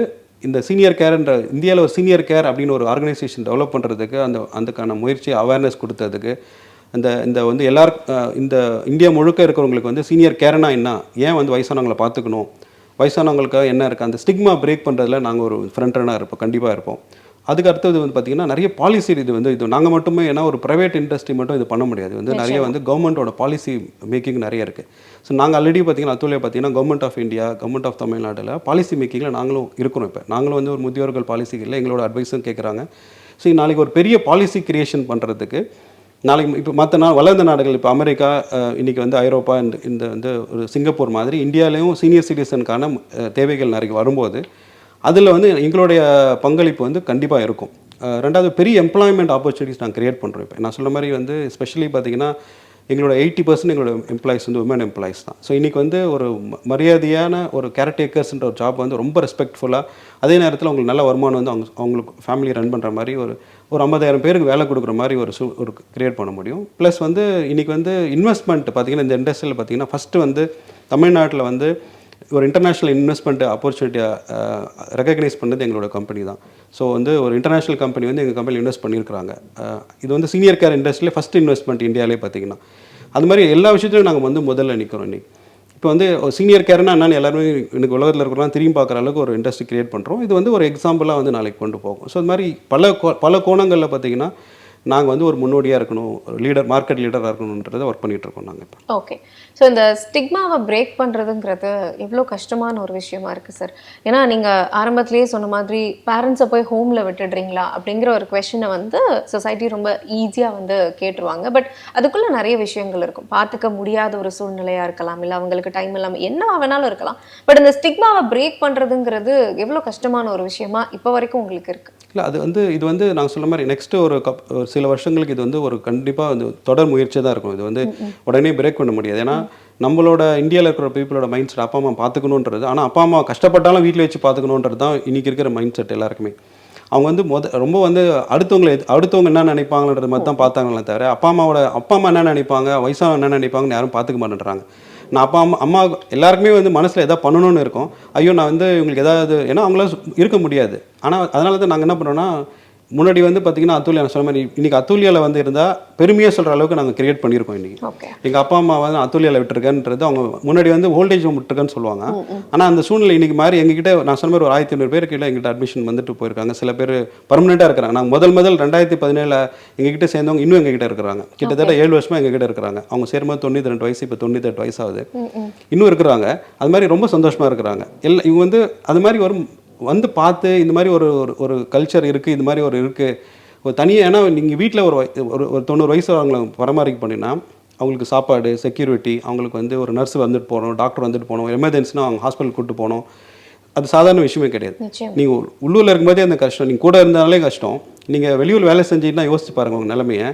இந்த சீனியர் கேர்ன்ற இந்தியாவில் ஒரு சீனியர் கேர் அப்படின்னு ஒரு ஆர்கனைசேஷன் டெவலப் பண்ணுறதுக்கு அந்த அதுக்கான முயற்சி அவேர்னஸ் கொடுத்ததுக்கு இந்த இந்த வந்து எல்லார் அஹ், இந்த இந்தியா முழுக்க இருக்கிறவங்களுக்கு வந்து சீனியர் கேர்னா என்ன? ஏன் வந்து வயசானவங்களை பார்த்துக்கணும்? வயசானவங்களுக்கு என்ன இருக்குது அந்த ஸ்டிக்மா பிரேக் பண்ணுறதுல நாங்கள் ஒரு ஃப்ரண்ட் இருப்போம். கண்டிப்பாக இருப்போம். அதுக்கு அடுத்தது வந்து பார்த்திங்கன்னா நிறைய பாலிசி இது வந்து இது நாங்கள் மட்டுமே ஏன்னா ஒரு ப்ரைவேட் இண்டஸ்ட்ரி மட்டும் இது பண்ண முடியாது. வந்து நிறைய வந்து கவர்மெண்ட்டோட பாலிசி மேக்கிங் நிறைய இருக்குது ஸோ நாங்கள் ஆல்ரெடி பார்த்தீங்கன்னா அத்துலையை பார்த்தீங்கன்னா government of India government of தமிழ்நாட்டில் பாலிசி மேக்கிங்கில் நாங்களும் இருக்கிறோம் இப்போ. நாங்களும் வந்து ஒரு முதியோர்கள் பாலிசிகளில் எங்களோட அட்வைஸும் கேட்குறாங்க ஸோ நாளைக்கு ஒரு பெரிய பாலிசி கிரியேஷன் பண்ணுறதுக்கு நாளைக்கு இப்போ மற்ற நாள் வளர்ந்த நாடுகள் இப்போ அமெரிக்கா இன்றைக்கி வந்து ஐரோப்பா இந்த இந்த வந்து ஒரு சிங்கப்பூர் மாதிரி இந்தியாவிலையும் சீனியர் சிட்டிசனுக்கான தேவைகள் நிறைய வரும்போது அதில் வந்து எங்களுடைய பங்களிப்பு வந்து கண்டிப்பாக இருக்கும். ரெண்டாவது பெரிய எம்ப்ளாய்மெண்ட் ஆப்பர்ச்சுனிட்டிஸ் நாங்கள் க்ரியேட் பண்ணுறோம் இப்போ. நான் சொன்ன மாதிரி வந்து ஸ்பெஷலி பார்த்தீங்கன்னா எங்களோட எயிட்டி பர்சன்ட் எங்களோட எம்ப்ளாயிஸ் வந்து உமன் எம்ப்ளாயிஸ் தான். ஸோ இன்றைக்கி வந்து ஒரு மரியாதையான ஒரு கேரடேக்கர்ஸ்ன்ற ஒரு ஜாப் வந்து ரொம்ப ரெஸ்பெக்ட்ஃபுல்லாக அதே நேரத்தில் உங்களுக்கு நல்ல வருமானம் வந்து அவங்க அவங்களுக்கு ஃபேமிலி ரன் பண்ணுற மாதிரி ஒரு ஒரு ஐம்பதாயிரம் பேருக்கு வேலை கொடுக்குற மாதிரி ஒரு சூ ஒரு கிரியேட் பண்ண முடியும். ப்ளஸ் வந்து இன்றைக்கி வந்து இன்வெஸ்ட்மெண்ட் பார்த்தீங்கன்னா இந்த இண்டஸ்ட்ரியில் பார்த்திங்கன்னா ஃபஸ்ட்டு வந்து தமிழ்நாட்டில் வந்து ஒரு இன்டர்நேஷ்னல் இன்வெஸ்ட்மெண்ட் ஆப்பர்ச்சுனிட்டியாக ரெக்கக்னைஸ் பண்ணது எங்களோட கம்பெனி தான். ஸோ வந்து ஒரு இன்டர்நேஷ்னல் கம்பெனி வந்து எங்கள் கம்பெனி இன்வெஸ்ட் பண்ணியிருக்கிறாங்க இது வந்து சீனியர் கேர் இண்டஸ்ட்ரியில் ஃபஸ்ட் இன்வெஸ்ட்மெண்ட் இந்தியாவிலே பார்த்தீங்கன்னா அது மாதிரி எல்லா விஷயத்துலையும் நாங்கள் வந்து முதல்ல நிற்கிறோம் இன்றைக்கி இப்போ வந்து சீனியர் கேர்னா என்னன்னு எல்லாருமே எனக்கு உலகத்தில் இருக்கிறலாம் திரும்பி பார்க்குற அளவுக்கு ஒரு இண்டஸ்ட்ரி கிரியேட் பண்ணுறோம் இது வந்து ஒரு எக்ஸாம்பிளாக வந்து நாளைக்கு கொண்டு போகும். ஸோ அது மாதிரி பல கோ- பல கோணங்களில் பார்த்தீங்கன்னா நாங்கள் வந்து ஒரு முன்னோடியாக இருக்கணும் லீடர் மார்க்கெட் லீடராக இருக்கணுன்றதை ஒர்க் பண்ணிட்டு இருக்கோம் நாங்கள் இப்போ. ஓகே ஸோ இந்த ஸ்டிக்மாவை பிரேக் பண்ணுறதுங்கிறது எவ்வளோ கஷ்டமான ஒரு விஷயமா இருக்குது சார் ஏன்னா நீங்கள் ஆரம்பத்திலேயே சொன்ன மாதிரி பேரண்ட்ஸை போய் ஹோமில் விட்டுடுறீங்களா அப்படிங்கிற ஒரு கொஷனை வந்து சொசைட்டி ரொம்ப ஈஸியாக வந்து கேட்டுருவாங்க. பட் அதுக்குள்ளே நிறைய விஷயங்கள் இருக்கும். பார்த்துக்க முடியாத ஒரு சூழ்நிலையாக இருக்கலாம். இல்லை அவங்களுக்கு டைம் இல்லாமல் என்னவா வேணாலும் இருக்கலாம். பட் இந்த ஸ்டிக்மாவை பிரேக் பண்ணுறதுங்கிறது எவ்வளோ கஷ்டமான ஒரு விஷயமா இப்போ வரைக்கும் உங்களுக்கு இருக்குது இல்லை அது வந்து இது வந்து நாங்கள் சொன்ன மாதிரி நெக்ஸ்ட் ஒரு கப் சில வருஷங்களுக்கு இது வந்து ஒரு கண்டிப்பாக வந்து தொடர் முயற்சி தான் இருக்கும். இது வந்து உடனே பிரேக் பண்ண முடியாது. ஏன்னா நம்மளோட இந்தியாவில் இருக்கிற பீப்புளோட மைண்ட் செட் அப்பா அம்மா பார்த்துக்கணுன்றது. ஆனால் அப்பா அம்மா கஷ்டப்பட்டாலும் வீட்டில் வச்சு பார்த்துக்கணுன்றது தான் இன்றைக்கி இருக்கிற மைண்ட் செட் எல்லாருக்குமே. அவங்க வந்து முத ரொம்ப வந்து அடுத்தவங்களை அடுத்தவங்க என்ன நினைப்பாங்கன்றது மாதிரி தான் பார்த்தாங்களே தவிர அப்பா அம்மாவோட அப்பா அம்மா என்ன நினைப்பாங்க வயசாக என்ன நினைப்பாங்கன்னு யாரும் பார்த்துக்க மாட்டேன்றாங்க. நான் அப்பா அம்மா அம்மா எல்லாருக்குமே வந்து மனசில் எதாவது பண்ணணும்னு இருக்கும். ஐயோ நான் வந்து இவங்களுக்கு ஏதாவது ஏன்னா அவங்களால இருக்க முடியாது. ஆனால் அதனால தான் நாங்கள் என்ன பண்ணுறோன்னா முன்னாடி வந்து பார்த்தீங்கன்னா அத்துல்யா நான் சொன்ன மாதிரி இன்னைக்கு அத்துல்யாவில் வந்து இருந்தால் பெருமையாக சொல்கிற அளவுக்கு நாங்கள் கிரியேட் பண்ணியிருக்கோம் இன்னைக்கு. ஓகே. எங்கள் அப்பா அம்மா வந்து அத்துல்யாவில் விட்டுருக்கேன்றது அவங்க முன்னாடி வந்து ஓல்டேஜ் ஹோம் விட்டுருக்கேன்னு சொல்லுவாங்க. ஆனால் அந்த சூழ்நிலை இன்னைக்கு மாதிரி எங்ககிட்ட நான் சொன்ன மாதிரி ஒரு ஆயிரத்தி ஐநூறு பேர் கீழே எங்கிட்ட அட்மிஷன் வந்துட்டு போயிருக்காங்க. சில பேர் பர்மனெண்ட்டாக இருக்கிறாங்க. நாங்கள் முதல் முதல் ரெண்டாயிரத்தி பதினேழில் எங்ககிட்ட சேர்ந்தவங்க இன்னும் எங்ககிட்ட இருக்கிறாங்க. கிட்டத்தட்ட ஏழு வருஷமா எங்ககிட்ட இருக்கிறாங்க. அவங்க சேரும்போது தொண்ணூற்றி ரெண்டு வயசு இப்போ தொண்ணூத்தெட்டு வயசு ஆகுது இன்னும் இருக்கிறாங்க. அது மாதிரி ரொம்ப சந்தோஷமா இருக்கிறாங்க. எல்லாம் இவங்க வந்து அது மாதிரி ஒரு வந்து பார்த்து இந்த மாதிரி ஒரு ஒரு- கல்ச்சர் இருக்குது இது மாதிரி ஒரு இருக்குது ஒரு தனியாக ஏன்னா நீங்கள் வீட்டில் ஒரு ஒரு ஒரு தொண்ணூறு வயசு அவங்கள பராமரிக்க பண்ணினா அவங்களுக்கு சாப்பாடு செக்யூரிட்டி அவங்களுக்கு வந்து ஒரு நர்ஸ் வந்துட்டு போகணும் டாக்டர் வந்துட்டு போகணும் எமர்ஜென்சினா அவங்க ஹாஸ்பிட்டல் கூட்டு போகணும். அது சாதாரண விஷயமே கிடையாது. நீங்கள் உள்ளூரில் இருக்கும்போதே அந்த கஷ்டம். நீங்கள் கூட இருந்தாலே கஷ்டம். நீங்கள் வெளியூர் வேலை செஞ்சீங்கன்னா யோசிச்சு பாருங்க உங்கள் நிலைமையை.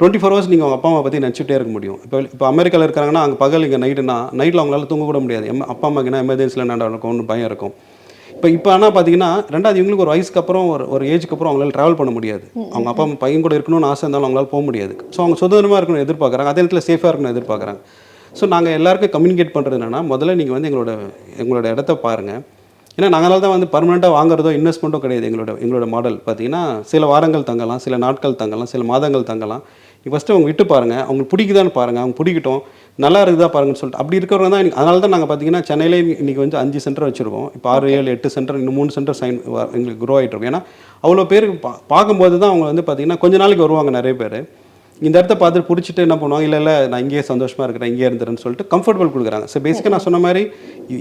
டுவெண்ட்டி ஃபோர் ஹவர்ஸ் நீங்கள் உங்கள் அப்பா அம்மா பற்றி நினச்சிட்டே இருக்க முடியும். இப்போ இப்போ அமெரிக்காவில் இருக்காங்கன்னா அங்கே பகல் இங்கே நைட்டுனா நைட்டில் அவங்களால தூங்க கூட முடியாது. எம் அப்பா அம்மாக்கு என்ன எமர்ஜென்சியில் என்ன நடக்கும்னு பயம் இருக்கும். இப்போ இப்போ ஆனால் பார்த்தீங்கன்னா ரெண்டாவது இவங்களுக்கு ஒரு வயசுக்கு அப்புறம் ஒரு ஒரு ஏஜுக்கு அப்புறம் அவங்களால ட்ராவல் பண்ண முடியாது. அவங்க அப்பா அம்மா பையன் கூட இருக்கணும்னு ஆசை இருந்தாலும் அவங்களால போக முடியாது. ஸோ அவங்க சுதந்திரமாக இருக்கணும் எதிர்பார்க்குறாங்க. அதே நேரத்தில் சேஃபாக இருக்கணும் எதிர்பார்க்குறாங்க. ஸோ நாங்கள் எல்லாருக்கும் கம்யூனிகேட் பண்ணுறது என்னன்னா முதல்ல நீங்கள் வந்து எங்களோட எங்களோட இடத்த பாருங்கள் ஏன்னா நாங்களால தான் வந்து பர்மனெண்ட்டாக வாங்குறதோ இன்வெஸ்ட்மெண்ட்டோ கிடையாது எங்களோட எங்களோட மாடல் பார்த்தீங்கன்னா சில வாரங்கள் தங்கலாம் சில நாட்கள் தங்கலாம் சில மாதங்கள் தங்கலாம். ஃபஸ்ட்டு அவங்க விட்டு பாருங்கள் அவங்களுக்கு பிடிக்குதான்னு பாருங்கள் அவங்க பிடிக்கட்டும். நல்லா இருக்குதா பாருங்கன்னு சொல்லிட்டு. அப்படி இருக்கிறவங்க தான் இன்னைக்கு- அதனால தான் நாங்கள் பார்த்தீங்கன்னா சென்னையிலே இன்றைக்கி வந்து அஞ்சு சென்டர் வச்சுருக்கோம். இப்போ ஆறு ஏழு எட்டு சென்டர் இன்னும் மூணு சென்டர் சைன் எங்களுக்கு க்ரோ ஆகிட்டு இருக்கும் ஏன்னா அவ்வளோ பேர் பா பார்க்கும்போது தான் அவங்க வந்து பார்த்தீங்கன்னா கொஞ்ச நாளைக்கு வருவாங்க நிறைய பேர். இந்த இடத்த பார்த்துட்டு பிடிச்சிட்டு என்ன பண்ணுவாங்க? இல்லை இல்லை நான் இங்கேயே சந்தோஷமாக இருக்கிறேன் இங்கேயே இருந்துறேன்னு சொல்லிட்டு கம்ஃபர்டபுள் கொடுக்குறாங்க. ஸோ பேசிக்காக நான் சொன்ன மாதிரி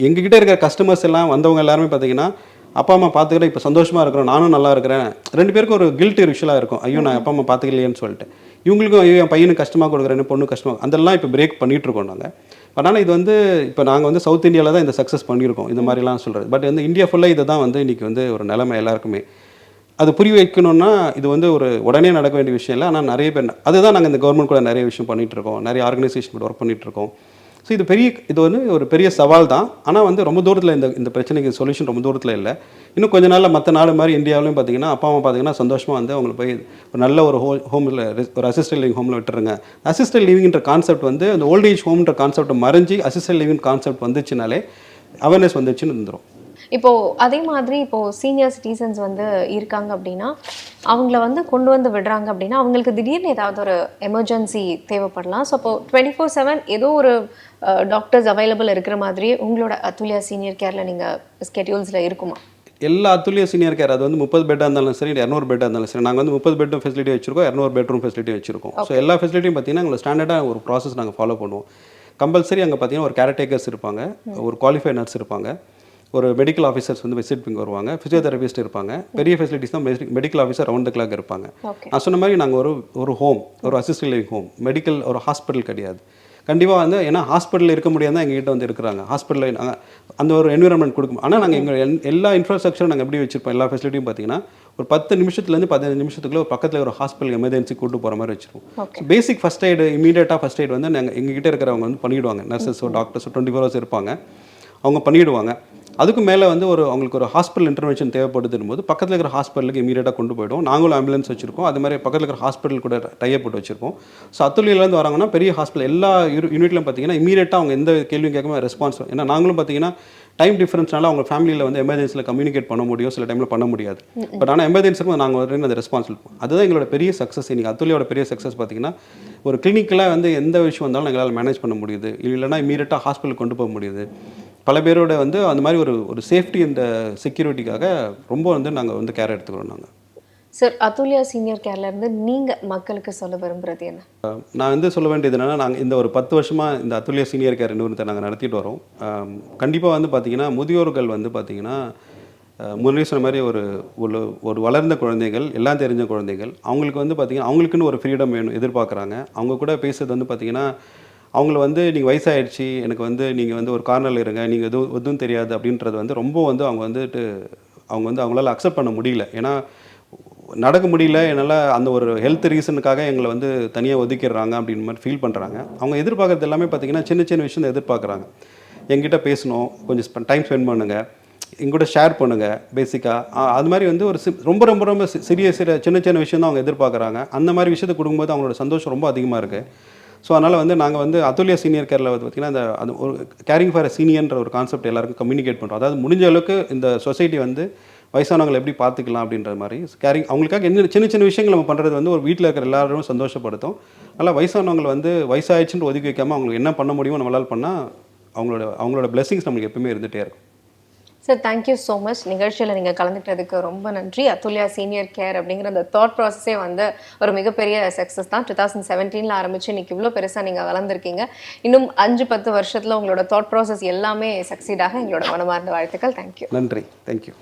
எங்ககிட்ட இருக்கிற கஸ்டமர்ஸ் எல்லாம் வந்தவங்க எல்லாருமே பார்த்தீங்கன்னா அப்பா அம்மா பார்த்துக்கிற இப்போ சந்தோஷமாக இருக்கிறோம் நானும் நல்லா இருக்கிறேன். ரெண்டு பேருக்கும் ஒரு கில்ட் விஷயலாக இருக்கும். ஐயோ நான் அப்பா அம்மா பார்த்துக்கலையேன்னு சொல்லிட்டு. இவங்களுக்கும் ஐயோ என் பையனுக்கு கஷ்டமாக கொடுக்குறேன்னு பொண்ணு கஷ்டமாக அதெல்லாம் இப்போ பிரேக் பண்ணிகிட்டு இருக்கோம் நாங்கள் அதனால் இது வந்து இப்போ நாங்கள் வந்து சவுத் இந்தியாவில் தான் இந்த சக்ஸஸ் பண்ணியிருக்கோம் இந்த மாதிரிலாம் சொல்கிறது பட் வந்து இந்தியா ஃபுல்லாக இதை தான் வந்து இன்றைக்கி வந்து ஒரு நிலைமை எல்லாருக்குமே. அது புரிய வைக்கணும்னா இது வந்து ஒரு உடனே நடக்க வேண்டிய விஷயம் இல்லை. ஆனால் நிறைய பேர் அதுதான் நாங்கள் இந்த கவர்மெண்ட் கூட நிறைய விஷயம் பண்ணிகிட்ருக்கோம் இருக்கோம் நிறைய ஆர்கனைசேஷன் கூட ஒர்க் பண்ணிகிட்ருக்கோம் இருக்கோம் ஸோ இது பெரிய இது வந்து ஒரு பெரிய சவால் தான். ஆனால் வந்து ரொம்ப தூரத்தில் இந்த இந்த பிரச்சனைக்கு சொல்யூஷன் ரொம்ப தூரத்தில் இல்லை. இன்னும் கொஞ்ச நாளில் மற்ற நாடு மாதிரி இந்தியாவிலையும் பார்த்தீங்கன்னா அப்பா அம்மா பார்த்தீங்கன்னா சந்தோஷமாக வந்து அவங்களை போய் ஒரு நல்ல ஒரு ஹோ ஹோமில் ஒரு அசிஸ்டன்ட் லிவிங் ஹோமில் விட்டுருங்க. அசிஸ்டன்ட் லிவிங்ன்ற கான்செப்ட் வந்து அந்த ஏஜ் ஹோம்ன்ற கான்செப்ட் மறைஞ்சி அசிஸ்டன்ட் லிவிங் கான்செப்ட் வந்துச்சுனாலே அவேர்னஸ் வந்துச்சுன்னு இருந்துடும் இப்போ அதே மாதிரி இப்போ சீனியர் சிட்டிசன்ஸ் வந்து இருக்காங்க அப்படின்னா அவங்கள வந்து கொண்டு வந்து விடுறாங்க அப்படின்னா அவங்களுக்கு திடீர்னு ஏதாவது ஒரு எமர்ஜென்சி தேவைப்படலாம். ஸோ அப்போ டுவெண்ட்டி ஃபோர் செவன் ஏதோ ஒரு டாக்டர்ஸ் அவைலபிள் இருக்கிற மாதிரி உங்களோட அத்துலியா சீனியர் கேரில் நீங்கள் ஸ்கெட்யூல்ஸில் இருக்குமா? எல்லா அத்துலிய சீனியர் கேர் அது வந்து முப்பது பெட்டாக இருந்தாலும் சரி இரநூறு பெட்டாக இருந்தாலும் சரி நாங்கள் வந்து முப்பது பெட்ரூம் ஃபெசிலிட்டி வச்சிருக்கோம் இரநூறு பெட்ரூம் ஃபெசிலிட்டி வச்சிருக்கோம். ஸோ எல்லா ஃபெசிலிட்டியும் பார்த்தீங்கன்னா எங்களை ஸ்டாண்டர்டாக ஒரு ப்ராசஸ் நாங்கள் ஃபாலோ பண்ணுவோம். கம்பல்சரி அங்கே பார்த்தீங்கன்னா ஒரு கேரடேக்கர்ஸ் இருப்பாங்க ஒரு குவாலிஃபைட் நர்ஸ் இருப்பாங்க ஒரு மெடிக்கல் ஆஃபீஸர்ஸ் வந்து விசிட் இங்கே வருவாங்க ஃபிசியோதெரபிஸ்ட் இருப்பாங்க பெரிய ஃபெசிலிட்டிஸ் தான் medical officer round the clock இருப்பாங்க. நான் சொன்ன மாதிரி நாங்கள் ஒரு ஒரு ஹோம் ஒரு அசிஸ்டன்ட் லிவிங் ஹோம் மெடிக்கல் ஒரு ஹாஸ்பிட்டல் கிடையாது. கண்டிப்பாக வந்து ஏன்னா ஹாஸ்பிட்டலில் இருக்க முடியாது தான் எங்ககிட்ட வந்து இருக்கிறாங்க. ஹாஸ்பிட்டலில் நாங்கள் அந்த ஒரு என்விரான்மெண்ட் கொடுக்கும். ஆனால் நாங்கள் எங்கள் எல்- எல்லா இன்ஃப்ராஸ்ட்ரக்சரும் நாங்கள் எப்படி வச்சிருப்போம் எல்லா ஃபெசிலிட்டியும் பார்த்தீங்கன்னா ஒரு பத்து நிமிஷத்துலேருந்து பதினஞ்சு நிமிஷத்துக்குள்ள ஒரு பக்கத்தில் ஒரு ஹாஸ்பிட்டல் எமர்ஜென்சி கூட்டு போகிற மாதிரி வச்சிருப்போம் ஓகே பேசிக் ஃபஸ்ட் எய்டு இமீடியட்டாக ஃபஸ்ட் எய்ட் வந்து நாங்கள் எங்ககிட்ட இருக்கிறவங்க வந்து பண்ணிவிடுவாங்க நர்சஸோ டாக்டர்ஸோ டுவெண்ட்டி ஃபோர் ஹவர்ஸ் இருப்பாங்க. அவங்க பண்ணிவிடுவாங்க அதுக்கு மேலே வந்து ஒரு அவங்களுக்கு ஒரு ஹாஸ்பிட்டல் இன்டர்வென்ஷன் தேவைப்படுதுன்னு போது பக்கத்தில் இருக்கிற ஹாஸ்பிட்டலுக்கு இமீடியட்டாக கொண்டு போயிடும். நாங்களும் ஆம்புலன்ஸ் வச்சிருக்கோம். அது மாதிரி பக்கத்தில் இருக்கிற ஹாஸ்பிட்டல் கூட டைப் போட்டு வச்சிருக்கோம். ஸோ அத்துலியிலேருந்து வராங்கன்னா பெரிய ஹாஸ்பிட்டல் எல்லா யூனிட்லையும் பார்த்தீங்கன்னா இமீடியட்டாக அவங்க எந்த கேள்வியும் கேட்காம ரெஸ்பான்ஸ் ஏன்னா நாங்களும் பார்த்தீங்கன்னா டைம் டிஃப்ரென்ஸ்னால அவங்க ஃபேமிலியில் வந்து எமர்ஜென்சியில் கம்யூனிகேட் பண்ண முடியும். சில டைமில் பண்ண முடியாது. பட் ஆனால் எமர்ஜென்சிக்கு நாங்கள் வரையும் ரெஸ்பான்ஸ் இருப்போம். அதுதான் எங்களோட பெரிய சக்ஸஸ் இன்றைக்கி அத்துலியோட பெரிய சக்ஸஸ் பார்த்தீங்கன்னா ஒரு கிளினிக்கில் வந்து எந்த விஷயம் வந்தாலும் எங்களால் மேனேஜ் பண்ண முடியுது. இல்லைன்னா இமீடியட்டாக ஹாஸ்பிட்டல் கொண்டு போக முடியுது. பல பேரோட வந்து அந்த மாதிரி ஒரு ஒரு சேஃப்டி இந்த செக்யூரிட்டிக்காக ரொம்ப வந்து நாங்கள் வந்து கேர் எடுத்துக்கிறோம் நாங்கள் சார் அத்துல்யா சீனியர் கேர்ல இருந்து நீங்கள் மக்களுக்கு சொல்ல விரும்புறது என்ன? நான் வந்து சொல்ல வேண்டியது என்னன்னா நாங்கள் இந்த ஒரு பத்து வருஷமாக இந்த அத்துல்ய சீனியர் கேர் நிறுவனத்தை நாங்கள் நடத்திட்டு வரோம். கண்டிப்பாக வந்து பார்த்தீங்கன்னா முதியோர்கள் வந்து பார்த்தீங்கன்னா அஹ், முன்னாடி சொன்ன மாதிரி ஒரு ஒரு ஒரு வளர்ந்த குழந்தைகள் எல்லாம் தெரிஞ்ச குழந்தைகள் அவங்களுக்கு வந்து பார்த்தீங்கன்னா அவங்களுக்குன்னு ஒரு ஃப்ரீடம் வேணும் எதிர்பார்க்குறாங்க. அவங்க கூட பேசுறது வந்து பார்த்தீங்கன்னா அவங்கள வந்து நீங்கள் வயசாகிடுச்சு எனக்கு வந்து நீங்கள் வந்து ஒரு கார்னரில் இருங்க நீங்கள் எதுவும் எதுவும் தெரியாது அப்படின்றது வந்து ரொம்ப வந்து அவங்க வந்துட்டு அவங்க வந்து அவங்களால அக்செப்ட் பண்ண முடியல. ஏன்னா நடக்க முடியல என்னால் அந்த ஒரு ஹெல்த் ரீசனுக்காக எங்களை வந்து தனியாக ஒதுக்கிடுறாங்க அப்படின்னு மாதிரி ஃபீல் பண்ணுறாங்க அவங்க எதிர்பார்க்குறது எல்லாமே பார்த்தீங்கன்னா சின்ன சின்ன விஷயம் எதிர்பார்க்குறாங்க. எங்கிட்ட பேசணும் கொஞ்சம் டைம் ஸ்பெண்ட் பண்ணுங்கள் எங்கூட ஷேர் பண்ணுங்கள் பேசிக்காக அது மாதிரி வந்து ஒரு ரொம்ப ரொம்ப ரொம்ப சிறிய சிறிய சின்ன சின்ன விஷயம் தான் அவங்க எதிர்பார்க்குறாங்க. அந்த மாதிரி விஷயத்தை கொடுக்கும்போது அவங்களோட சந்தோஷம் ரொம்ப அதிகமாக இருக்குது ஸோ அதனால் வந்து நாங்கள் வந்து அதுல்யா சீனியர் கேரில் வந்து பார்த்திங்கன்னா அந்த அது ஒரு கேரிங் ஃபார் சீனியர்ன்ற ஒரு கான்செப்ட் எல்லாருக்கும் கம்யூனிகேட் பண்ணுறோம் அதாவது முடிஞ்ச அளவுக்கு இந்த சொசைட்டி வந்து வயசானவங்களை எப்படி பார்த்துக்கலாம் அப்படின்ற மாதிரி கேரிங் அவங்களுக்காக என்ன சின்ன சின்ன விஷயங்கள் நம்ம பண்ணுறது வந்து ஒரு வீட்டில் இருக்கிற எல்லாரும் சந்தோஷப்படுத்தும். அதனால் வயசானவங்களை வந்து வயசாயிடுச்சுன்னு ஒதுக்கி வைக்காமல் அவங்களுக்கு என்ன பண்ண முடியுமோ நம்மளால் பண்ணால் அவங்களோட அவங்களோட பிளெஸிங்ஸ் நம்மளுக்கு எப்பவுமே இருந்துகிட்டே இருக்கும். சார் தேங்க்யூ ஸோ மச் நிகழ்ச்சியில் நீங்கள் கலந்துக்கிட்டதுக்கு ரொம்ப நன்றி. அத்துல்யா சீனியர் கேர் அப்படிங்கிற அந்த தாட் ப்ராசஸே வந்து ஒரு மிகப்பெரிய சக்ஸஸ் தான். டூ தௌசண்ட் செவன்டீனில் ஆரம்பிச்சு இன்னைக்கு இவ்வளோ பெருசாக நீங்கள் வளர்ந்துருக்கீங்க. இன்னும் அஞ்சு பத்து வருஷத்தில் உங்களோட தாட் ப்ராசஸ் எல்லாமே சக்சீடாக எங்களோட மனமார்ந்த வாழ்த்துக்கள். தேங்க்யூ நன்றி. தேங்க்யூ